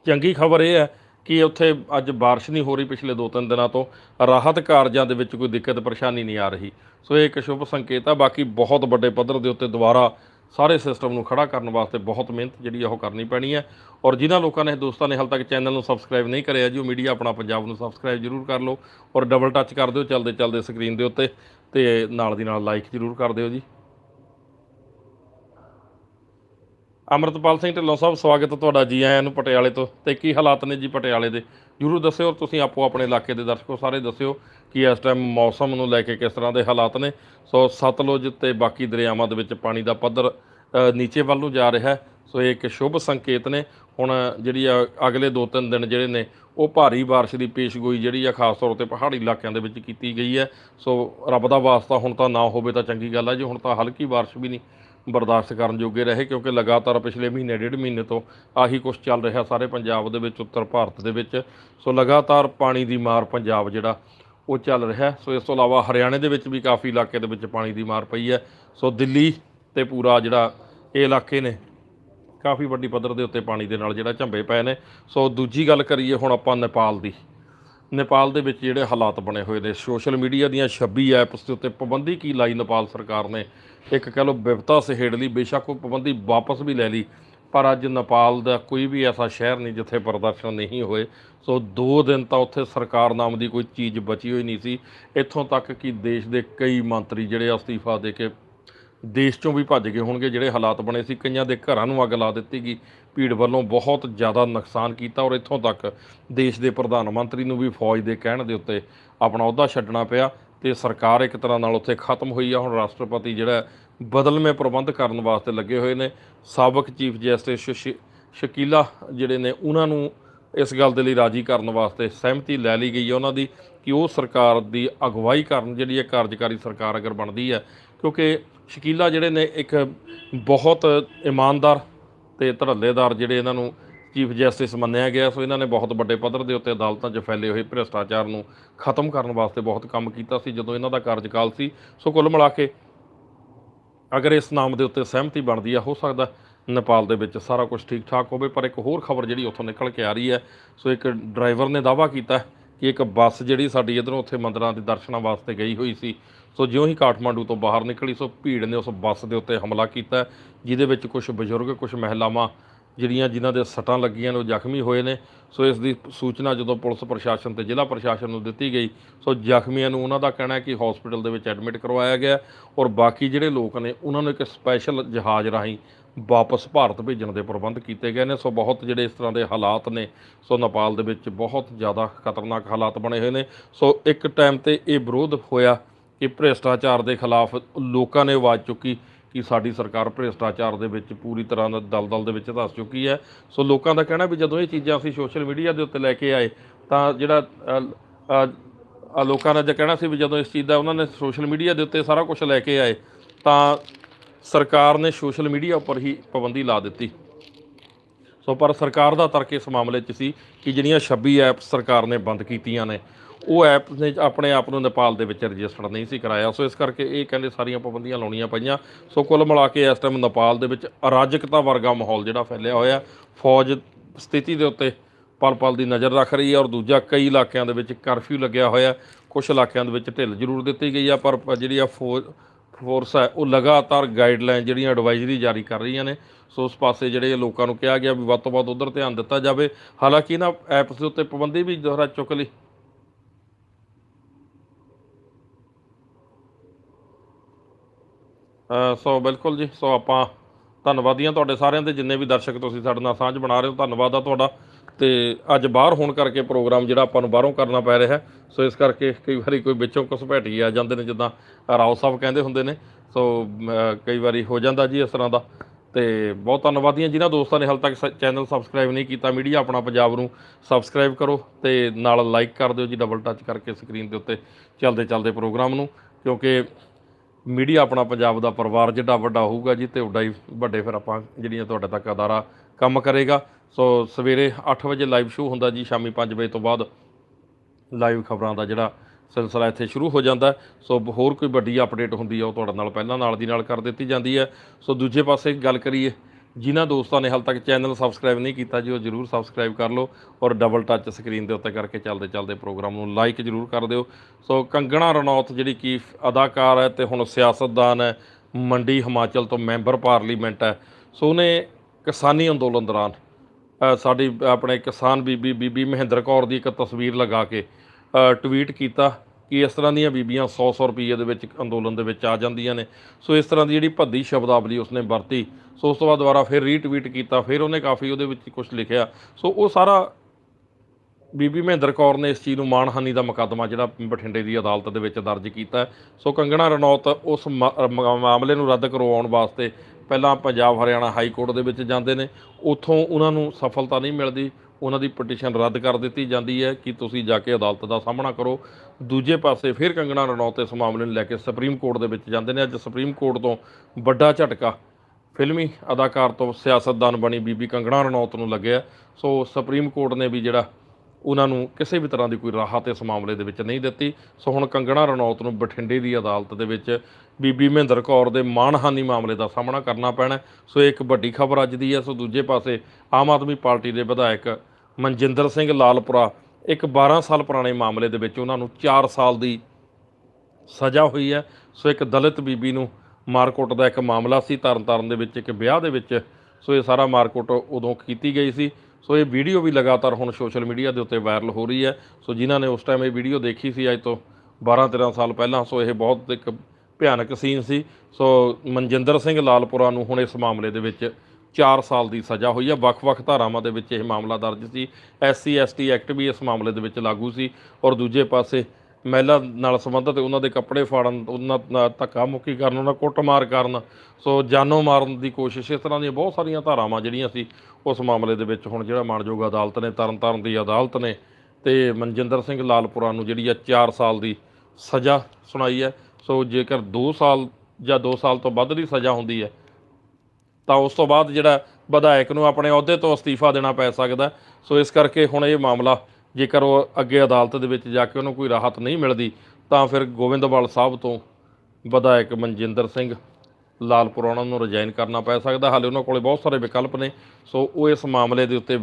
ਚੰਗੀ ਖਬਰ ਇਹ ਹੈ ਕਿ ਉੱਥੇ ਅੱਜ ਬਾਰਿਸ਼ ਨਹੀਂ ਹੋ ਰਹੀ ਪਿਛਲੇ 2-3 ਦਿਨਾਂ ਤੋਂ। ਰਾਹਤ ਕਾਰਜਾਂ ਦੇ ਵਿੱਚ ਕੋਈ ਦਿੱਕਤ, ਪਰੇਸ਼ਾਨੀ ਨਹੀਂ ਆ ਰਹੀ। ਸੋ ਇਹ ਇੱਕ ਸ਼ੁਭ ਸੰਕੇਤ ਆ। ਬਾਕੀ ਬਹੁਤ ਵੱਡੇ ਪੱਧਰ ਦੇ ਉੱਤੇ ਦੁਬਾਰਾ ਸਾਰੇ ਸਿਸਟਮ ਨੂੰ ਖੜਾ ਕਰਨ ਵਾਸਤੇ ਬਹੁਤ ਮਿਹਨਤ ਜਿਹੜੀ ਆ ਉਹ ਕਰਨੀ ਪੈਣੀ ਹੈ। ਔਰ ਜਿਨ੍ਹਾਂ ਲੋਕਾਂ ਨੇ, ਦੋਸਤਾਂ ਨੇ ਹਾਲ ਤੱਕ ਚੈਨਲ ਨੂੰ ਸਬਸਕ੍ਰਾਈਬ ਨਹੀਂ ਕਰਿਆ ਜੀ, ਉਹ ਮੀਡੀਆ ਆਪਣਾ ਪੰਜਾਬ ਨੂੰ ਸਬਸਕ੍ਰਾਈਬ ਜ਼ਰੂਰ ਕਰ ਲਓ। ਔਰ ਡਬਲ ਟੱਚ ਕਰ ਦਿਓ ਚੱਲਦੇ ਚੱਲਦੇ ਸਕਰੀਨ ਦੇ ਉੱਤੇ ਤੇ ਨਾਲ ਦੀ ਨਾਲ ਲਾਈਕ ਜ਼ਰੂਰ ਕਰ ਦਿਓ ਜੀ। ਅਮਰਤਪਾਲ ਸਿੰਘ ਢਿੱਲੋਂ ਸਾਹਿਬ, ਸਵਾਗਤ ਹੈ ਤੁਹਾਡਾ ਜੀ ਆਇਆਂ ਨੂੰ ਪਟਿਆਲੇ ਤੋਂ। ਤੇ ਕੀ ਹਾਲਾਤ ਨੇ ਜੀ ਪਟਿਆਲੇ ਦੇ? ਜਰੂਰ ਦੱਸਿਓ, ਤੁਸੀਂ ਆਪੋ ਆਪਣੇ ਇਲਾਕੇ ਦੇ ਦਰਸ਼ਕੋ ਸਾਰੇ ਦੱਸਿਓ ਕਿ ਇਸ ਟਾਈਮ ਮੌਸਮ ਨੂੰ ਲੈ ਕੇ ਕਿਸ ਤਰ੍ਹਾਂ ਦੇ ਹਾਲਾਤ ਨੇ। ਸੋ ਸਤਲੁਜ ਤੇ ਬਾਕੀ ਦਰਿਆਵਾਂ ਦੇ ਵਿੱਚ ਪਾਣੀ ਦਾ ਪੱਧਰ ਨੀਚੇ ਵੱਲ ਨੂੰ ਜਾ ਰਿਹਾ ਹੈ। ਸੋ ਇਹ ਇੱਕ ਸ਼ੁਭ ਸੰਕੇਤ ਨੇ। ਹੁਣ ਜਿਹੜੀ ਆ, ਅਗਲੇ 2-3 ਦਿਨ ਜਿਹੜੇ ਨੇ, ਉਹ ਭਾਰੀ ਬਾਰਿਸ਼ ਦੀ ਪੇਸ਼ਗੋਈ ਜਿਹੜੀ ਆ, ਖਾਸ ਤੌਰ ਤੇ ਪਹਾੜੀ ਇਲਾਕਿਆਂ ਦੇ ਵਿੱਚ ਕੀਤੀ ਗਈ ਹੈ। ਸੋ ਰੱਬ ਦਾ ਵਾਸਤਾ ਹੁਣ ਤਾਂ ਨਾ ਹੋਵੇ ਤਾਂ ਚੰਗੀ ਗੱਲ ਹੈ ਜੀ। ਹੁਣ ਤਾਂ ਹਲਕੀ ਬਾਰਿਸ਼ ਵੀ ਨਹੀਂ। ਬਰਦਾਸ਼ਤ ਕਰਨ ਯੋਗੇ ਰਹੇ, ਕਿਉਂਕਿ ਲਗਾਤਾਰ ਪਿਛਲੇ ਮਹੀਨੇ, ਡੇਢ ਮਹੀਨੇ ਤੋਂ ਆਹੀ ਕੁਝ ਚੱਲ ਰਿਹਾ ਸਾਰੇ ਪੰਜਾਬ ਦੇ ਵਿੱਚ, ਉੱਤਰ ਭਾਰਤ ਦੇ ਵਿੱਚ। ਸੋ ਲਗਾਤਾਰ ਪਾਣੀ ਦੀ ਮਾਰ ਪੰਜਾਬ ਜਿਹੜਾ, ਉਹ ਚੱਲ ਰਿਹਾ। ਸੋ ਇਸ ਤੋਂ ਇਲਾਵਾ ਹਰਿਆਣੇ ਦੇ ਵਿੱਚ ਵੀ ਕਾਫੀ ਇਲਾਕੇ ਦੇ ਵਿੱਚ ਪਾਣੀ ਦੀ ਮਾਰ ਪਈ ਹੈ। ਸੋ ਦਿੱਲੀ ਤੇ ਪੂਰਾ ਜਿਹੜਾ ਇਹ ਇਲਾਕੇ ਨੇ, ਕਾਫੀ ਵੱਡੀ ਪੱਧਰ ਦੇ ਉੱਤੇ ਪਾਣੀ ਦੇ ਨਾਲ ਜਿਹੜਾ ਝੰਬੇ ਪਏ ਨੇ। ਸੋ ਦੂਜੀ ਗੱਲ ਕਰੀਏ ਹੁਣ ਆਪਾਂ ਨੇਪਾਲ ਦੀ। ਨੇਪਾਲ ਦੇ ਵਿੱਚ ਜਿਹੜੇ ਹਾਲਾਤ ਬਣੇ ਹੋਏ ਨੇ, ਸੋਸ਼ਲ ਮੀਡੀਆ ਦੀਆਂ 26 ਐਪਸ ਦੇ ਉੱਤੇ ਪਾਬੰਦੀ ਕੀ ਲਾਈ ਨੇਪਾਲ ਸਰਕਾਰ ਨੇ? ਇੱਕ ਕਹ ਲਓ ਵਿਪਤਾ ਸਹੇੜ ਲਈ, ਬੇਸ਼ੱਕ ਉਹ ਪਾਬੰਦੀ ਵਾਪਸ ਵੀ ਲੈ ਲਈ, ਪਰ ਅੱਜ ਨੇਪਾਲ ਦਾ ਕੋਈ ਵੀ ਐਸਾ ਸ਼ਹਿਰ ਨਹੀਂ ਜਿੱਥੇ ਪ੍ਰਦਰਸ਼ਨ ਨਹੀਂ ਹੋਏ। ਸੋ 2 ਦਿਨ ਤਾਂ ਉੱਥੇ ਸਰਕਾਰ ਨਾਮ ਦੀ ਕੋਈ ਚੀਜ਼ ਬਚੀ ਹੋਈ ਨਹੀਂ ਸੀ। ਇੱਥੋਂ ਤੱਕ ਕਿ ਦੇਸ਼ ਦੇ ਕਈ ਮੰਤਰੀ ਜਿਹੜੇ ਅਸਤੀਫਾ ਦੇ ਕੇ ਦੇਸ਼ ਚੋਂ ਵੀ ਭੱਜ ਗਏ ਹੋਣਗੇ, ਜਿਹੜੇ ਹਾਲਾਤ ਬਣੇ ਸੀ, ਕਈਆਂ ਦੇ ਘਰਾਂ ਨੂੰ ਅੱਗ ਲਾ ਦਿੱਤੀ ਗਈ। ਭੀੜ ਵੱਲੋਂ ਬਹੁਤ ਜ਼ਿਆਦਾ ਨੁਕਸਾਨ ਕੀਤਾ ਔਰ ਇੱਥੋਂ ਤੱਕ ਦੇਸ਼ ਦੇ ਪ੍ਰਧਾਨ ਮੰਤਰੀ ਨੂੰ ਵੀ ਫੌਜ ਦੇ ਕਹਿਣ ਦੇ ਉੱਤੇ ਆਪਣਾ ਅਹੁਦਾ ਛੱਡਣਾ ਪਿਆ। ਤੇ ਸਰਕਾਰ ਇੱਕ ਤਰ੍ਹਾਂ ਨਾਲ ਉੱਥੇ ਖਤਮ ਹੋਈ ਆ। ਹੁਣ ਰਾਸ਼ਟਰਪਤੀ ਜਿਹੜਾ ਬਦਲਵੇਂ ਪ੍ਰਬੰਧ ਕਰਨ ਵਾਸਤੇ ਲੱਗੇ ਹੋਏ ਨੇ। ਸਾਬਕ ਚੀਫ ਜਸਟਿਸ ਸ਼ਸ਼ੀ- ਸ਼ਕੀਲਾ ਜਿਹੜੇ ਨੇ, ਉਹਨਾਂ ਨੂੰ ਇਸ ਗੱਲ ਦੇ ਲਈ ਰਾਜੀ ਕਰਨ ਵਾਸਤੇ ਸਹਿਮਤੀ ਲੈ ਲਈ ਗਈ ਹੈ ਉਹਨਾਂ ਦੀ ਕਿ ਉਹ ਸਰਕਾਰ ਦੀ ਅਗਵਾਈ ਕਰਨ ਜਿਹੜੀ ਹੈ ਕਾਰਜਕਾਰੀ ਸਰਕਾਰ ਅਗਰ ਬਣਦੀ ਹੈ। ਕਿਉਂਕਿ ਸ਼ਕੀਲਾ ਜਿਹੜੇ ਨੇ, ਇੱਕ ਬਹੁਤ ਇਮਾਨਦਾਰ ਤੇ ਧੜੱਲੇਦਾਰ ਜਿਹੜੇ ਇਹਨਾਂ ਨੂੰ ਚੀਫ ਜਸਟਿਸ ਮੰਨਿਆ ਗਿਆ, ਸੋ ਇਹਨਾਂ ਨੇ ਬਹੁਤ ਵੱਡੇ ਪੱਧਰ ਦੇ ਉੱਤੇ ਅਦਾਲਤਾਂ 'ਚ ਫੈਲੇ ਹੋਏ ਭ੍ਰਿਸ਼ਟਾਚਾਰ ਨੂੰ ਖਤਮ ਕਰਨ ਵਾਸਤੇ ਬਹੁਤ ਕੰਮ ਕੀਤਾ ਸੀ, ਜਦੋਂ ਇਹਨਾਂ ਦਾ ਕਾਰਜਕਾਲ ਸੀ। ਸੋ ਕੁੱਲ ਮਿਲਾ ਕੇ ਅਗਰ ਇਸ ਨਾਮ ਦੇ ਉੱਤੇ ਸਹਿਮਤੀ ਬਣਦੀ ਆ, ਹੋ ਸਕਦਾ ਨੇਪਾਲ ਦੇ ਵਿੱਚ ਸਾਰਾ ਕੁਝ ਠੀਕ ਠਾਕ ਹੋਵੇ, ਪਰ ਇੱਕ ਹੋਰ ਖਬਰ ਜਿਹੜੀ ਉੱਥੋਂ ਨਿਕਲ ਕੇ ਆ ਰਹੀ ਹੈ, ਸੋ ਇੱਕ ਡਰਾਈਵਰ ਨੇ ਦਾਅਵਾ ਕੀਤਾ ਕਿ ਇੱਕ ਬੱਸ ਜਿਹੜੀ ਸਾਡੀ ਇਧਰੋਂ ਉੱਥੇ ਮੰਦਰਾਂ ਦੇ ਦਰਸ਼ਨਾਂ ਵਾਸਤੇ ਗਈ ਹੋਈ ਸੀ, ਸੋ ਜਿਉਂ ਹੀ ਕਾਠਮਾਂਡੂ ਤੋਂ ਬਾਹਰ ਨਿਕਲੀ, ਸੋ ਭੀੜ ਨੇ ਉਸ ਬੱਸ ਦੇ ਉੱਤੇ ਹਮਲਾ ਕੀਤਾ, ਜਿਹਦੇ ਵਿੱਚ ਕੁਝ ਬਜ਼ੁਰਗ ਕੁਝ ਮਹਿਲਾਵਾਂ ਜਿਹੜੀਆਂ ਜਿਨ੍ਹਾਂ ਦੇ ਸੱਟਾਂ ਲੱਗੀਆਂ ਨੇ, ਉਹ ਜ਼ਖਮੀ ਹੋਏ ਨੇ। ਸੋ ਇਸ ਦੀ ਸੂਚਨਾ ਜਦੋਂ ਪੁਲਿਸ ਪ੍ਰਸ਼ਾਸਨ ਤੇ ਜ਼ਿਲ੍ਹਾ ਪ੍ਰਸ਼ਾਸਨ ਨੂੰ ਦਿੱਤੀ ਗਈ, ਸੋ ਜ਼ਖਮੀਆਂ ਨੂੰ ਉਹਨਾਂ ਦਾ ਕਹਿਣਾ ਹੈ ਕਿ ਹਸਪੀਟਲ ਦੇ ਵਿੱਚ ਐਡਮਿਟ ਕਰਵਾਇਆ ਗਿਆ ਔਰ ਬਾਕੀ ਜਿਹੜੇ ਲੋਕ ਨੇ, ਉਹਨਾਂ ਨੂੰ ਇੱਕ ਸਪੈਸ਼ਲ ਜਹਾਜ਼ ਰਾਹੀਂ ਵਾਪਸ ਭਾਰਤ ਭੇਜਣ ਦੇ ਪ੍ਰਬੰਧ ਕੀਤੇ ਗਏ ਨੇ। ਸੋ ਬਹੁਤ ਜਿਹੜੇ ਇਸ ਤਰ੍ਹਾਂ ਦੇ ਹਾਲਾਤ ਨੇ, ਸੋ ਨੇਪਾਲ ਦੇ ਵਿੱਚ ਬਹੁਤ ਜ਼ਿਆਦਾ ਖਤਰਨਾਕ ਹਾਲਾਤ ਬਣੇ ਹੋਏ ਨੇ। ਸੋ ਇੱਕ ਟਾਈਮ ਤੇ ਇਹ ਵਿਰੋਧ ਹੋਇਆ ਕਿ ਭ੍ਰਿਸ਼ਟਾਚਾਰ ਦੇ ਖਿਲਾਫ ਲੋਕਾਂ ਨੇ ਆਵਾਜ਼ ਚੁੱਕੀ ਕਿ ਸਾਡੀ ਸਰਕਾਰ ਭ੍ਰਿਸ਼ਟਾਚਾਰ ਦੇ ਵਿੱਚ ਪੂਰੀ ਤਰ੍ਹਾਂ ਦਾ ਦਲਦਲ ਦੇ ਵਿੱਚ ਧੱਸ ਚੁੱਕੀ ਹੈ। ਸੋ ਲੋਕਾਂ ਦਾ ਕਹਿਣਾ ਵੀ ਜਦੋਂ ਇਹ ਚੀਜ਼ਾਂ ਅਸੀਂ ਸੋਸ਼ਲ ਮੀਡੀਆ ਦੇ ਉੱਤੇ ਲੈ ਕੇ ਆਏ, ਤਾਂ ਜਿਹੜਾ ਲੋਕਾਂ ਦਾ ਜੇ ਕਹਿਣਾ ਸੀ ਵੀ ਜਦੋਂ ਇਸ ਚੀਜ਼ ਦਾ ਉਹਨਾਂ ਨੇ ਸੋਸ਼ਲ ਮੀਡੀਆ ਦੇ ਉੱਤੇ ਸਾਰਾ ਕੁਝ ਲੈ ਕੇ ਆਏ, ਤਾਂ ਸਰਕਾਰ ਨੇ ਸੋਸ਼ਲ ਮੀਡੀਆ ਉੱਪਰ ਹੀ ਪਾਬੰਦੀ ਲਾ ਦਿੱਤੀ। ਸੋ ਪਰ ਸਰਕਾਰ ਦਾ ਤਰਕ ਇਸ ਮਾਮਲੇ 'ਚ ਸੀ ਕਿ ਜਿਹੜੀਆਂ 26 ਐਪਸ ਸਰਕਾਰ ਨੇ ਬੰਦ ਕੀਤੀਆਂ ਨੇ ਉਹ ਐਪ ਨੇ ਆਪਣੇ ਆਪ ਨੂੰ ਨੇਪਾਲ ਦੇ ਵਿੱਚ ਰਜਿਸਟਰਡ ਨਹੀਂ ਸੀ ਕਰਾਇਆ। ਸੋ ਇਸ ਕਰਕੇ ਇਹ ਕਹਿੰਦੇ ਸਾਰੀਆਂ ਪਾਬੰਦੀਆਂ ਲਾਉਣੀਆਂ ਪਈਆਂ। ਸੋ ਕੁੱਲ ਮਿਲਾ ਕੇ ਇਸ ਟਾਈਮ ਨੇਪਾਲ ਦੇ ਵਿੱਚ ਅਰਾਜਕਤਾ ਵਰਗਾ ਮਾਹੌਲ ਜਿਹੜਾ ਫੈਲਿਆ ਹੋਇਆ। ਫੌਜ ਸਥਿਤੀ ਦੇ ਉੱਤੇ ਪਲ ਪਲ ਦੀ ਨਜ਼ਰ ਰੱਖ ਰਹੀ ਹੈ ਔਰ ਦੂਜਾ ਕਈ ਇਲਾਕਿਆਂ ਦੇ ਵਿੱਚ ਕਰਫਿਊ ਲੱਗਿਆ ਹੋਇਆ। ਕੁਝ ਇਲਾਕਿਆਂ ਦੇ ਵਿੱਚ ਢਿੱਲ ਜ਼ਰੂਰ ਦਿੱਤੀ ਗਈ ਆ, ਪਰ ਜਿਹੜੀ ਆ ਫੌਜ ਫੋਰਸ ਹੈ, ਉਹ ਲਗਾਤਾਰ ਗਾਈਡਲਾਈਨ ਜਿਹੜੀਆਂ ਐਡਵਾਈਜ਼ਰੀ ਜਾਰੀ ਕਰ ਰਹੀਆਂ ਨੇ। ਸੋ ਉਸ ਪਾਸੇ ਜਿਹੜੇ ਲੋਕਾਂ ਨੂੰ ਕਿਹਾ ਗਿਆ ਵੀ ਵੱਧ ਤੋਂ ਵੱਧ ਉਧਰ ਧਿਆਨ ਦਿੱਤਾ ਜਾਵੇ। ਹਾਲਾਂਕਿ ਇਹਨਾਂ ਐਪਸ ਦੇ ਉੱਤੇ ਪਾਬੰਦੀ ਵੀ ਦੁਹਰਾ ਚੁੱਕ ਲਈ। ਸੋ ਬਿਲਕੁਲ ਜੀ, ਸੋ ਆਪਾਂ ਧੰਨਵਾਦੀ ਹਾਂ ਤੁਹਾਡੇ ਸਾਰਿਆਂ ਦੇ, ਜਿੰਨੇ ਵੀ ਦਰਸ਼ਕ ਤੁਸੀਂ ਸਾਡੇ ਨਾਲ ਸਾਂਝ ਬਣਾ ਰਹੇ ਹੋ, ਧੰਨਵਾਦ ਆ ਤੁਹਾਡਾ। ਤੇ ਅੱਜ ਬਾਹਰ ਹੋਣ ਕਰਕੇ ਪ੍ਰੋਗਰਾਮ ਜਿਹੜਾ ਆਪਾਂ ਨੂੰ ਬਾਹਰੋਂ ਕਰਨਾ ਪੈ ਰਿਹਾ ਸੋ ਇਸ ਕਰਕੇ ਕਈ ਵਾਰੀ ਕੋਈ ਵਿੱਚੋਂ ਘੁਸਪੈਠੀ ਆ ਜਾਂਦੇ ਨੇ, ਜਿੱਦਾਂ ਰਾਓ ਸਾਹਿਬ ਕਹਿੰਦੇ ਹੁੰਦੇ ਨੇ। ਸੋ ਕਈ ਵਾਰੀ ਹੋ ਜਾਂਦਾ ਜੀ ਇਸ ਤਰ੍ਹਾਂ ਦਾ। ਤੇ ਬਹੁਤ ਧੰਨਵਾਦੀ ਹਾਂ ਜਿਨ੍ਹਾਂ ਦੋਸਤਾਂ ਨੇ ਹਾਲ ਤੱਕ ਸ- ਚੈਨਲ ਸਬਸਕ੍ਰਾਈਬ ਨਹੀਂ ਕੀਤਾ। ਮੀਡੀਆ ਆਪਣਾ ਪੰਜਾਬ ਨੂੰ ਸਬਸਕ੍ਰਾਈਬ ਕਰੋ ਤੇ ਨਾਲ ਲਾਈਕ ਕਰ ਦਿਓ ਜੀ ਡਬਲ ਟੱਚ ਕਰਕੇ ਸਕਰੀਨ ਦੇ ਉੱਤੇ ਚੱਲਦੇ ਚੱਲਦੇ ਪ੍ਰੋਗਰਾਮ ਨੂੰ। ਕਿਉਂਕਿ ਮੀਡੀਆ ਆਪਣਾ ਪੰਜਾਬ ਦਾ ਪਰਿਵਾਰ ਜਿੱਡਾ ਵੱਡਾ ਹੋਊਗਾ ਜੀ ਤੇ ਉੱਡਾ ਹੀ ਵੱਡੇ ਫਿਰ ਆਪਾਂ ਜਿਹੜੀਆਂ ਤੁਹਾਡੇ ਤੱਕ ਅਦਾਰਾ ਕੰਮ ਕਰੇਗਾ। ਸੋ ਸਵੇਰੇ 8 ਵਜੇ ਲਾਈਵ ਸ਼ੋਅ ਹੁੰਦਾ ਜੀ, ਸ਼ਾਮੀ 5 ਵਜੇ ਤੋਂ ਬਾਅਦ ਲਾਈਵ ਖਬਰਾਂ ਦਾ ਜਿਹੜਾ ਸਿਲਸਿਲਾ ਇੱਥੇ ਸ਼ੁਰੂ ਹੋ ਜਾਂਦਾ। ਸੋ ਹੋਰ ਕੋਈ ਵੱਡੀ ਅਪਡੇਟ ਹੁੰਦੀ ਆ ਉਹ ਤੁਹਾਡੇ ਨਾਲ ਪਹਿਲਾਂ ਨਾਲ ਦੀ ਨਾਲ ਕਰ ਦਿੱਤੀ ਜਾਂਦੀ ਹੈ ਸੋ ਦੂਜੇ ਪਾਸੇ ਗੱਲ ਕਰੀਏ ਜਿਨ੍ਹਾਂ ਦੋਸਤਾਂ ਨੇ ਹਾਲ ਤੱਕ ਚੈਨਲ ਸਬਸਕ੍ਰਾਈਬ ਨਹੀਂ ਕੀਤਾ ਜੀ, ਉਹ ਜਰੂਰ ਸਬਸਕ੍ਰਾਈਬ ਕਰ ਲਓ ਔਰ ਡਬਲ ਟੱਚ ਸਕਰੀਨ ਦੇ ਉੱਤੇ ਕਰਕੇ ਚੱਲਦੇ ਚੱਲਦੇ ਪ੍ਰੋਗਰਾਮ ਨੂੰ ਲਾਈਕ ਜਰੂਰ ਕਰ ਦਿਓ। ਸੋ ਕੰਗਣਾ ਰਣੌਤ ਜਿਹੜੀ ਕਿ ਅਦਾਕਾਰ ਹੈ ਤੇ ਹੁਣ ਸਿਆਸਤਦਾਨ ਹੈ, ਮੰਡੀ ਹਿਮਾਚਲ ਤੋਂ ਮੈਂਬਰ ਪਾਰਲੀਮੈਂਟ ਹੈ, ਸੋ ਉਹਨੇ ਕਿਸਾਨੀ ਅੰਦੋਲਨ ਦੌਰਾਨ ਸਾਡੀ ਆਪਣੇ ਕਿਸਾਨ ਬੀਬੀ ਬੀਬੀ ਮਹਿੰਦਰ ਕੌਰ ਦੀ ਇੱਕ ਤਸਵੀਰ ਲਗਾ ਕੇ ਟਵੀਟ ਕੀਤਾ। ਕਿ ਇਸ ਤਰ੍ਹਾਂ ਦੀਆਂ ਬੀਬੀਆਂ 100-100 ਰੁਪਏ ਦੇ ਵਿੱਚ ਅੰਦੋਲਨ ਦੇ ਵਿੱਚ ਆ ਜਾਂਦੀਆਂ ਨੇ। ਸੋ ਇਸ ਤਰ੍ਹਾਂ ਦੀ ਜਿਹੜੀ ਭੱਦੀ ਸ਼ਬਦਾਵਲੀ ਉਸਨੇ ਵਰਤੀ। ਸੋ ਉਸ ਤੋਂ ਬਾਅਦ ਦੁਬਾਰਾ ਫਿਰ ਰੀਟਵੀਟ ਕੀਤਾ, ਫਿਰ ਉਹਨੇ ਕਾਫੀ ਉਹਦੇ ਵਿੱਚ ਕੁਝ ਲਿਖਿਆ। ਸੋ ਉਹ ਸਾਰਾ ਬੀਬੀ ਮਹਿੰਦਰ ਕੌਰ ਨੇ ਇਸ ਚੀਜ਼ ਨੂੰ ਮਾਣਹਾਨੀ ਦਾ ਮੁਕੱਦਮਾ ਜਿਹੜਾ ਬਠਿੰਡੇ ਦੀ ਅਦਾਲਤ ਦੇ ਵਿੱਚ ਦਰਜ ਕੀਤਾ ਸੋ ਕੰਗਣਾ ਰਣੌਤ ਉਸ ਮ- ਮਾਮਲੇ ਨੂੰ ਰੱਦ ਕਰਵਾਉਣ ਵਾਸਤੇ ਪਹਿਲਾਂ ਪੰਜਾਬ ਹਰਿਆਣਾ ਹਾਈ ਕੋਰਟ ਦੇ ਵਿੱਚ ਜਾਂਦੇ ਨੇ। ਉੱਥੋਂ ਉਹਨਾਂ ਨੂੰ ਸਫਲਤਾ ਨਹੀਂ ਮਿਲਦੀ। ਉਹਨਾਂ ਦੀ ਪਟੀਸ਼ਨ ਰੱਦ ਕਰ ਦਿੱਤੀ ਜਾਂਦੀ ਹੈ ਕਿ ਤੁਸੀਂ ਜਾ ਕੇ ਅਦਾਲਤ ਦਾ ਸਾਹਮਣਾ ਕਰੋ। ਦੂਜੇ ਪਾਸੇ ਫਿਰ ਕੰਗਣਾ ਰਣੌਤ ਇਸ ਮਾਮਲੇ ਨੂੰ ਲੈ ਕੇ ਸੁਪਰੀਮ ਕੋਰਟ ਦੇ ਵਿੱਚ ਜਾਂਦੇ ਨੇ। ਅੱਜ ਸੁਪਰੀਮ ਕੋਰਟ ਤੋਂ ਵੱਡਾ ਝਟਕਾ ਫਿਲਮੀ ਅਦਾਕਾਰ ਤੋਂ ਸਿਆਸਤਦਾਨ ਬਣੀ ਬੀਬੀ ਕੰਗਣਾ ਰਣੌਤ ਨੂੰ ਲੱਗਿਆ। ਸੋ ਸੁਪਰੀਮ ਕੋਰਟ ਨੇ ਵੀ ਜਿਹੜਾ ਉਹਨਾਂ ਨੂੰ ਕਿਸੇ ਵੀ ਤਰ੍ਹਾਂ ਦੀ ਕੋਈ ਰਾਹਤ ਇਸ ਮਾਮਲੇ ਦੇ ਵਿੱਚ ਨਹੀਂ ਦਿੱਤੀ। ਸੋ ਹੁਣ ਕੰਗਣਾ ਰਣੌਤ ਨੂੰ ਬਠਿੰਡੇ ਦੀ ਅਦਾਲਤ ਦੇ ਵਿੱਚ ਬੀਬੀ ਮਹਿੰਦਰ ਕੌਰ ਦੇ ਮਾਣਹਾਨੀ ਮਾਮਲੇ ਦਾ ਸਾਹਮਣਾ ਕਰਨਾ ਪੈਣਾ ਸੋ ਇਹ ਇੱਕ ਵੱਡੀ ਖਬਰ ਅੱਜ ਦੀ ਹੈ। ਸੋ ਦੂਜੇ ਪਾਸੇ ਆਮ ਆਦਮੀ ਪਾਰਟੀ ਦੇ ਵਿਧਾਇਕ ਮਨਜਿੰਦਰ ਸਿੰਘ ਲਾਲਪੁਰਾ, ਇੱਕ 12 ਸਾਲ ਪੁਰਾਣੇ ਮਾਮਲੇ ਦੇ ਵਿੱਚ ਉਹਨਾਂ ਨੂੰ 4 ਸਾਲ ਦੀ ਸਜ਼ਾ ਹੋਈ ਹੈ। ਸੋ ਇੱਕ ਦਲਿਤ ਬੀਬੀ ਨੂੰ ਮਾਰਕੁੱਟ ਦਾ ਇੱਕ ਮਾਮਲਾ ਸੀ। ਤਰਨਤਾਰਨ ਦੇ ਵਿੱਚ ਇੱਕ ਵਿਆਹ ਦੇ ਵਿੱਚ, ਸੋ ਇਹ ਸਾਰਾ ਮਾਰਕੁੱਟ ਉਦੋਂ ਕੀਤੀ ਗਈ ਸੀ। ਸੋ ਇਹ ਵੀਡੀਓ ਵੀ ਲਗਾਤਾਰ ਹੁਣ ਸੋਸ਼ਲ ਮੀਡੀਆ ਦੇ ਉੱਤੇ ਵਾਇਰਲ ਹੋ ਰਹੀ ਹੈ। ਸੋ ਜਿਨ੍ਹਾਂ ਨੇ ਉਸ ਟਾਈਮ ਇਹ ਵੀਡੀਓ ਦੇਖੀ ਸੀ, ਅੱਜ ਤੋਂ 12 13 ਸਾਲ ਪਹਿਲਾਂ, ਸੋ ਇਹ ਬਹੁਤ ਇੱਕ ਭਿਆਨਕ ਸੀਨ ਸੀ। ਸੋ ਮਨਜਿੰਦਰ ਸਿੰਘ ਲਾਲਪੁਰਾ ਨੂੰ ਹੁਣ ਇਸ ਮਾਮਲੇ ਦੇ ਵਿੱਚ 4 ਸਾਲ ਦੀ ਸਜ਼ਾ ਹੋਈ ਹੈ। ਵੱਖ-ਵੱਖ ਧਾਰਾਵਾਂ ਦੇ ਵਿੱਚ ਇਹ ਮਾਮਲਾ ਦਰਜ ਸੀ। ਐਸਸੀ, ਐਸਟੀ ਐਕਟ ਵੀ ਇਸ ਮਾਮਲੇ ਦੇ ਵਿੱਚ ਲਾਗੂ ਸੀ ਔਰ ਦੂਜੇ ਪਾਸੇ ਮਹਿਲਾ ਨਾਲ ਸੰਬੰਧਿਤ ਉਹਨਾਂ ਦੇ ਕੱਪੜੇ ਫਾੜਨ, ਉਹਨਾਂ ਨਾਲ ਧੱਕਾ ਮੁੱਕੀ ਕਰਨ, ਉਹਨਾਂ ਕੁੱਟਮਾਰ ਕਰਨ। ਸੋ ਜਾਨੋਂ ਮਾਰਨ ਦੀ ਕੋਸ਼ਿਸ਼ ਇਸ ਤਰ੍ਹਾਂ ਦੀਆਂ ਬਹੁਤ ਸਾਰੀਆਂ ਧਾਰਾਵਾਂ ਜਿਹੜੀਆਂ ਸੀ ਉਸ ਮਾਮਲੇ ਦੇ ਵਿੱਚ ਹੁਣ ਜਿਹੜਾ ਮਾਣਯੋਗ ਅਦਾਲਤ ਨੇ, ਤਰਨਤਾਰਨ ਦੀ ਅਦਾਲਤ ਨੇ ਤੇ ਮਨਜਿੰਦਰ ਸਿੰਘ ਲਾਲਪੁਰਾ ਨੂੰ ਜਿਹੜੀ ਆ 4 ਸਾਲ ਦੀ ਸਜ਼ਾ ਸੁਣਾਈ ਹੈ। ਸੋ ਜੇਕਰ 2 ਸਾਲ ਜਾਂ 2 ਸਾਲ ਤੋਂ ਵੱਧ ਦੀ ਸਜ਼ਾ ਹੁੰਦੀ ਹੈ ਤਾਂ ਉਸ ਤੋਂ ਬਾਅਦ ਜਿਹੜਾ ਵਿਧਾਇਕ ਨੂੰ ਆਪਣੇ ਅਹੁਦੇ ਤੋਂ ਅਸਤੀਫਾ ਦੇਣਾ ਪੈ ਸਕਦਾ ਸੋ ਇਸ ਕਰਕੇ ਹੁਣ ਇਹ ਮਾਮਲਾ ਜੇਕਰ ਉਹ ਅੱਗੇ ਅਦਾਲਤ ਦੇ ਵਿੱਚ ਜਾ ਕੇ ਉਹਨੂੰ ਕੋਈ ਰਾਹਤ ਨਹੀਂ ਮਿਲਦੀ, ਤਾਂ ਫਿਰ ਗੋਬਿੰਦਵਾਲ ਸਾਹਿਬ ਤੋਂ ਵਿਧਾਇਕ ਮਨਜਿੰਦਰ ਸਿੰਘ ਲਾਲਪੁਰ ਉਹਨਾਂ ਨੂੰ ਰਿਜ਼ਾਈਨ ਕਰਨਾ ਪੈ ਸਕਦਾ। ਹਾਲੇ ਉਹਨਾਂ ਕੋਲੇ ਬਹੁਤ ਸਾਰੇ ਵਿਕਲਪ ਨੇ। ਸੋ ਉਹ ਇਸ ਮਾਮਲੇ ਦੇ ਉੱਤੇ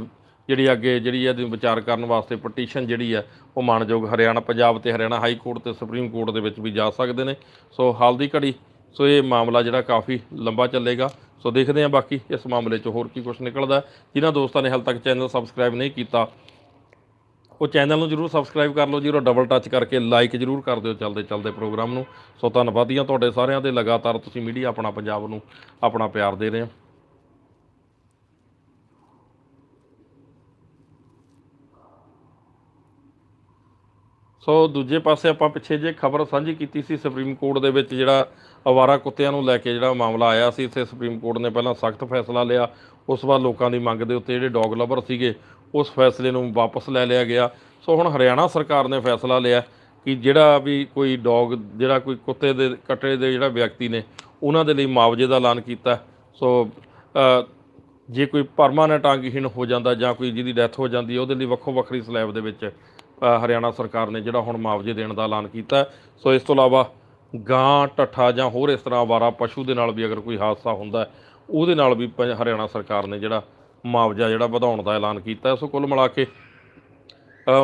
ਜਿਹੜੀ ਅੱਗੇ ਜਿਹੜੀ ਹੈ ਇਹਦੀ ਵਿਚਾਰ ਕਰਨ ਵਾਸਤੇ ਪਟੀਸ਼ਨ ਜਿਹੜੀ ਹੈ, ਉਹ ਮਾਨਯੋਗ ਹਰਿਆਣਾ, ਪੰਜਾਬ ਤੇ ਹਰਿਆਣਾ ਹਾਈ ਕੋਰਟ ਤੇ ਸੁਪਰੀਮ ਕੋਰਟ ਦੇ ਵਿੱਚ ਵੀ ਜਾ ਸਕਦੇ ਨੇ। ਸੋ ਹਾਲ ਦੀ ਘੜੀ ਸੋ ਇਹ ਮਾਮਲਾ ਜਿਹੜਾ ਕਾਫੀ ਲੰਬਾ ਚੱਲੇਗਾ। ਸੋ ਦੇਖਦੇ ਹਾਂ ਬਾਕੀ ਇਸ ਮਾਮਲੇ 'ਚ ਹੋਰ ਕੀ ਕੁਝ ਨਿਕਲਦਾ ਹੈ। ਜਿਨ੍ਹਾਂ ਦੋਸਤਾਂ ਨੇ ਹਾਲ ਤੱਕ ਚੈਨਲ ਸਬਸਕ੍ਰਾਈਬ ਨਹੀਂ ਕੀਤਾ, ਉਹ ਚੈਨਲ ਨੂੰ ਜਰੂਰ ਸਬਸਕ੍ਰਾਈਬ ਕਰ ਲਓ ਜੀ ਉਹ ਡਬਲ ਟੱਚ ਕਰਕੇ ਲਾਈਕ ਜਰੂਰ ਕਰ ਦਿਓ ਚੱਲਦੇ ਚੱਲਦੇ ਪ੍ਰੋਗਰਾਮ ਨੂੰ। ਸੋ ਧੰਨਵਾਦੀਆਂ ਤੁਹਾਡੇ ਸਾਰਿਆਂ ਦੇ। ਲਗਾਤਾਰ ਤੁਸੀਂ ਮੀਡੀਆ ਆਪਣਾ ਪੰਜਾਬ ਨੂੰ ਆਪਣਾ ਪਿਆਰ ਦੇ ਰਹੇ ਹੋ। ਸੋ ਦੂਜੇ ਪਾਸੇ ਆਪਾਂ ਪਿੱਛੇ ਜੇ ਖਬਰ ਸਾਂਝੀ ਕੀਤੀ ਸੀ ਸੁਪਰੀਮ ਕੋਰਟ ਦੇ ਵਿੱਚ ਜਿਹੜਾ ਅਵਾਰਾ ਕੁੱਤਿਆਂ ਨੂੰ ਲੈ ਕੇ ਜਿਹੜਾ ਮਾਮਲਾ ਆਇਆ ਸੀ, ਇੱਥੇ ਸੁਪਰੀਮ ਕੋਰਟ ਨੇ ਪਹਿਲਾਂ ਸਖਤ ਫੈਸਲਾ ਲਿਆ। ਉਸ ਬਾਅਦ ਲੋਕਾਂ ਦੀ ਮੰਗ ਦੇ ਉੱਤੇ ਜਿਹੜੇ ਡੌਗ ਲਵਰ ਸੀਗੇ, ਉਸ ਫੈਸਲੇ ਨੂੰ ਵਾਪਸ ਲੈ ਲਿਆ ਗਿਆ। ਸੋ ਹੁਣ ਹਰਿਆਣਾ ਸਰਕਾਰ ਨੇ ਫੈਸਲਾ ਲਿਆ ਕਿ ਜਿਹੜਾ ਵੀ ਕੋਈ ਡੌਗ, ਜਿਹੜਾ ਕੋਈ ਕੁੱਤੇ ਦੇ ਕੱਟੇ ਦੇ ਜਿਹੜਾ ਵਿਅਕਤੀ ਨੇ, ਉਹਨਾਂ ਦੇ ਲਈ ਮੁਆਵਜ਼ੇ ਦਾ ਐਲਾਨ ਕੀਤਾ। ਸੋ ਜੇ ਕੋਈ ਪਰਮਾਨੈਂਟ ਅੰਗਹੀਣ ਹੋ ਜਾਂਦਾ ਜਾਂ ਕੋਈ ਜਿਹਦੀ ਡੈਥ ਹੋ ਜਾਂਦੀ ਹੈ, ਉਹਦੇ ਲਈ ਵੱਖੋ ਵੱਖਰੀ ਸਲੈਬ ਦੇ ਵਿੱਚ ਹਰਿਆਣਾ ਸਰਕਾਰ ਨੇ ਜਿਹੜਾ ਹੁਣ ਮੁਆਵਜ਼ੇ ਦੇਣ ਦਾ ਐਲਾਨ ਕੀਤਾ। ਸੋ ਇਸ ਤੋਂ ਇਲਾਵਾ ਗਾਂ, ਟੱਠਾ ਜਾਂ ਹੋਰ ਇਸ ਤਰ੍ਹਾਂ ਆਵਾਰਾ ਪਸ਼ੂ ਦੇ ਨਾਲ ਵੀ ਅਗਰ ਕੋਈ ਹਾਦਸਾ ਹੁੰਦਾ ਉਹਦੇ ਨਾਲ ਵੀ ਪ- ਹਰਿਆਣਾ ਸਰਕਾਰ ਨੇ ਜਿਹੜਾ ਮੁਆਵਜ਼ਾ ਜਿਹੜਾ ਵਧਾਉਣ ਦਾ ਐਲਾਨ ਕੀਤਾ। ਸੋ ਕੁੱਲ ਮਿਲਾ ਕੇ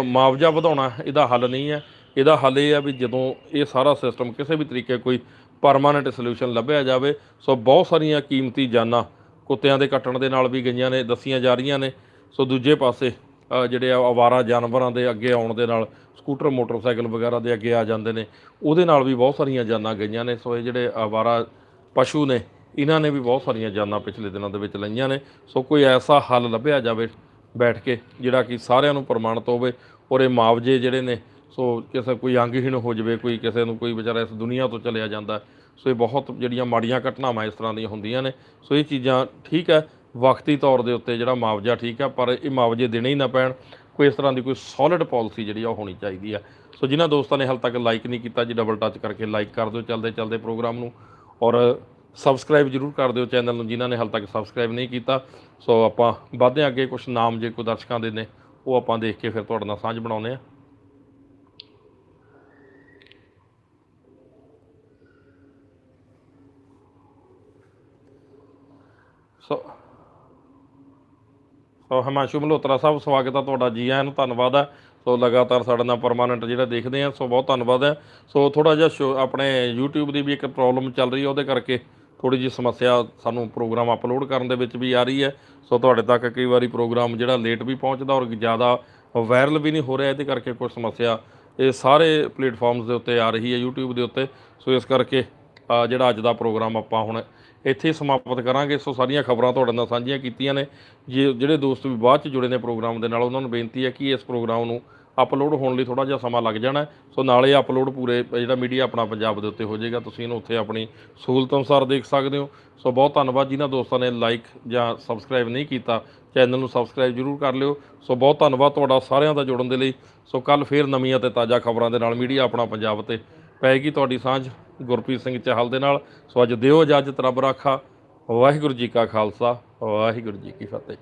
ਮੁਆਵਜ਼ਾ ਵਧਾਉਣਾ ਇਹਦਾ ਹੱਲ ਨਹੀਂ ਹੈ। ਇਹਦਾ ਹੱਲ ਇਹ ਹੈ ਵੀ ਜਦੋਂ ਇਹ ਸਾਰਾ ਸਿਸਟਮ ਕਿਸੇ ਵੀ ਤਰੀਕੇ ਕੋਈ ਪਰਮਾਨੈਂਟ ਸੋਲੂਸ਼ਨ ਲੱਭਿਆ ਜਾਵੇ, ਸੋ ਬਹੁਤ ਸਾਰੀਆਂ ਕੀਮਤੀ ਜਾਨਾਂ ਕੁੱਤਿਆਂ ਦੇ ਕੱਟਣ ਦੇ ਨਾਲ ਵੀ ਗਈਆਂ ਨੇ, ਦੱਸੀਆਂ ਜਾ ਰਹੀਆਂ ਨੇ। ਸੋ ਦੂਜੇ ਪਾਸੇ ਜਿਹੜੇ ਆ ਅਵਾਰਾ ਜਾਨਵਰਾਂ ਦੇ ਅੱਗੇ ਆਉਣ ਦੇ ਨਾਲ, ਸਕੂਟਰ, ਮੋਟਰਸਾਈਕਲ ਵਗੈਰਾ ਦੇ ਅੱਗੇ ਆ ਜਾਂਦੇ ਨੇ, ਉਹਦੇ ਨਾਲ ਵੀ ਬਹੁਤ ਸਾਰੀਆਂ ਜਾਨਾਂ ਗਈਆਂ ਨੇ। ਸੋ ਇਹ ਜਿਹੜੇ ਅਵਾਰਾ ਪਸ਼ੂ ਨੇ, ਇਹਨਾਂ ਨੇ ਵੀ ਬਹੁਤ ਸਾਰੀਆਂ ਜਾਨਾਂ ਪਿਛਲੇ ਦਿਨਾਂ ਦੇ ਵਿੱਚ ਲਈਆਂ ਨੇ। ਸੋ ਕੋਈ ਐਸਾ ਹੱਲ ਲੱਭਿਆ ਜਾਵੇ ਬੈਠ ਕੇ, ਜਿਹੜਾ ਕਿ ਸਾਰਿਆਂ ਨੂੰ ਪ੍ਰਮਾਣਿਤ ਹੋਵੇ ਔਰ ਇਹ ਮੁਆਵਜ਼ੇ ਜਿਹੜੇ ਨੇ, ਸੋ ਕਿਸੇ ਕੋਈ ਅੰਗਹੀਣ ਹੋ ਜਾਵੇ, ਕੋਈ ਕਿਸੇ ਨੂੰ ਕੋਈ ਵਿਚਾਰਾ ਇਸ ਦੁਨੀਆ ਤੋਂ ਚਲਿਆ ਜਾਂਦਾ, ਸੋ ਇਹ ਬਹੁਤ ਜਿਹੜੀਆਂ ਮਾੜੀਆਂ ਘਟਨਾਵਾਂ ਇਸ ਤਰ੍ਹਾਂ ਦੀਆਂ ਹੁੰਦੀਆਂ ਨੇ। ਸੋ ਇਹ ਚੀਜ਼ਾਂ ਠੀਕ ਹੈ ਵਕਤੀ ਤੌਰ ਦੇ ਉੱਤੇ ਜਿਹੜਾ ਮੁਆਵਜ਼ਾ ਠੀਕ ਆ, ਪਰ ਇਹ ਮੁਆਵਜ਼ੇ ਦੇਣੇ ਹੀ ਨਾ ਪੈਣ। ਕੋਈ ਇਸ ਤਰ੍ਹਾਂ ਦੀ ਕੋਈ ਸੋਲਿਡ ਪਾਲਿਸੀ ਜਿਹੜੀ ਆ ਉਹ ਹੋਣੀ ਚਾਹੀਦੀ ਹੈ ਸੋ ਜਿਨ੍ਹਾਂ ਦੋਸਤਾਂ ਨੇ ਹਾਲ ਤੱਕ ਲਾਈਕ ਨਹੀਂ ਕੀਤਾ, ਜੀ ਡਬਲ ਟੱਚ ਕਰਕੇ ਲਾਈਕ ਕਰ ਦਿਓ ਚੱਲਦੇ ਚੱਲਦੇ ਪ੍ਰੋਗਰਾਮ ਨੂੰ। ਔਰ ਸਬਸਕ੍ਰਾਈਬ ਜਰੂਰ ਕਰ ਦਿਓ ਚੈਨਲ ਨੂੰ, ਜਿਨ੍ਹਾਂ ਨੇ ਹਾਲ ਤੱਕ ਸਬਸਕ੍ਰਾਈਬ ਨਹੀਂ ਕੀਤਾ। ਸੋ ਆਪਾਂ ਵਧਦੇ ਹਾਂ ਅੱਗੇ ਕੁਝ ਨਾਮ ਜੇ ਕੋਈ ਦਰਸ਼ਕਾਂ ਦੇ ਨੇ, ਉਹ ਆਪਾਂ ਦੇਖ ਕੇ ਫਿਰ ਤੁਹਾਡੇ ਨਾਲ ਸਾਂਝ ਬਣਾਉਂਦੇ ਹਾਂ ਸੋ ਸੋ ਹਿਮਾਂਸ਼ੂ ਮਲਹੋਤਰਾ ਸਾਹਿਬ, ਸਵਾਗਤ ਹੈ ਤੁਹਾਡਾ ਜੀ ਆਇਆਂ ਨੂੰ, ਧੰਨਵਾਦ ਹੈ ਸੋ ਲਗਾਤਾਰ ਸਾਡੇ ਨਾਲ ਪਰਮਾਨੈਂਟ ਜਿਹੜਾ ਦੇਖਦੇ ਆ, ਸੋ ਬਹੁਤ ਧੰਨਵਾਦ ਹੈ ਸੋ ਥੋੜਾ ਜਿਹਾ ਸ਼ੋ- ਆਪਣੇ YouTube ਦੀ ਵੀ ਇੱਕ ਪ੍ਰੋਬਲਮ ਚੱਲ ਰਹੀ ਹੈ ਉਹਦੇ ਕਰਕੇ ਥੋੜੀ ਜਿਹੀ ਸਮੱਸਿਆ ਸਾਨੂੰ ਪ੍ਰੋਗਰਾਮ ਅਪਲੋਡ ਕਰਨ ਦੇ ਵਿੱਚ ਵੀ ਆ ਰਹੀ ਹੈ ਸੋ ਤੁਹਾਡੇ ਤੱਕ ਕਈ ਵਾਰੀ ਪ੍ਰੋਗਰਾਮ ਜਿਹੜਾ ਲੇਟ ਵੀ ਪਹੁੰਚਦਾ ਔਰ ਜ਼ਿਆਦਾ ਵਾਇਰਲ ਵੀ ਨਹੀਂ ਹੋ ਰਿਹਾ, ਇਹਦੇ ਕਰਕੇ ਕੋਈ ਸਮੱਸਿਆ ਇਹ ਸਾਰੇ ਪਲੇਟਫਾਰਮਸ ਦੇ ਉੱਤੇ ਆ ਰਹੀ ਹੈ YouTube ਦੇ ਉੱਤੇ। ਸੋ ਇਸ ਕਰਕੇ ਜਿਹੜਾ ਅੱਜ ਦਾ ਪ੍ਰੋਗਰਾਮ ਆਪਾਂ ਹੁਣ ਇੱਥੇ ਸਮਾਪਤ ਕਰਾਂਗੇ। ਸੋ ਸਾਰੀਆਂ ਖਬਰਾਂ ਤੁਹਾਡੇ ਨਾਲ ਸਾਂਝੀਆਂ ਕੀਤੀਆਂ ਨੇ। ਜੇ ਜਿਹੜੇ ਦੋਸਤ ਵੀ ਬਾਅਦ ਚ ਜੁੜੇ ਨੇ ਪ੍ਰੋਗਰਾਮ ਦੇ ਨਾਲ, ਉਹਨਾਂ ਨੂੰ ਬੇਨਤੀ ਹੈ ਕਿ ਇਸ ਪ੍ਰੋਗਰਾਮ ਨੂੰ ਅਪਲੋਡ ਹੋਣ ਲਈ ਥੋੜਾ ਜਿਹਾ ਸਮਾਂ ਲੱਗ ਜਾਣਾ ਹੈ। ਸੋ ਨਾਲੇ ਅਪਲੋਡ ਪੂਰੇ ਜਿਹੜਾ ਮੀਡੀਆ ਆਪਣਾ ਪੰਜਾਬ ਦੇ ਉੱਤੇ ਹੋ ਜਾਏਗਾ। ਤੁਸੀਂ ਇਹਨੂੰ ਉੱਥੇ ਆਪਣੀ ਸਹੂਲਤ ਅਨੁਸਾਰ ਦੇਖ ਸਕਦੇ ਹੋ। ਸੋ ਬਹੁਤ ਧੰਨਵਾਦ ਜਿਨ੍ਹਾਂ ਦੋਸਤਾਂ ਨੇ ਲਾਈਕ ਜਾਂ ਸਬਸਕ੍ਰਾਈਬ ਨਹੀਂ ਕੀਤਾ। ਚੈਨਲ ਨੂੰ ਸਬਸਕ੍ਰਾਈਬ ਜਰੂਰ ਕਰ ਲਿਓ। ਸੋ ਬਹੁਤ ਧੰਨਵਾਦ ਤੁਹਾਡਾ ਸਾਰਿਆਂ ਦਾ ਜੁੜਨ ਦੇ ਲਈ। ਸੋ ਕੱਲ ਫੇਰ ਨਵੀਆਂ ਤੇ ਤਾਜ਼ਾ ਖਬਰਾਂ ਦੇ ਨਾਲ ਮੀਡੀਆ ਆਪਣਾ ਪੰਜਾਬ ਤੇ ਪੈਗੀ ਤੁਹਾਡੀ ਸਾਂਝ। ਗੁਰਪ੍ਰੀਤ ਸਿੰਘ ਚਾਹਲ ਦੇ ਨਾਲ। ਸੋ ਅੱਜ ਦਿਓ ਇਜਾਜ਼ਤ, ਰੱਬ ਰਾਖਾ। ਵਾਹਿਗੁਰੂ ਜੀ ਕਾ ਖਾਲਸਾ, ਵਾਹਿਗੁਰੂ ਜੀ ਕੀ ਫਤਿਹ।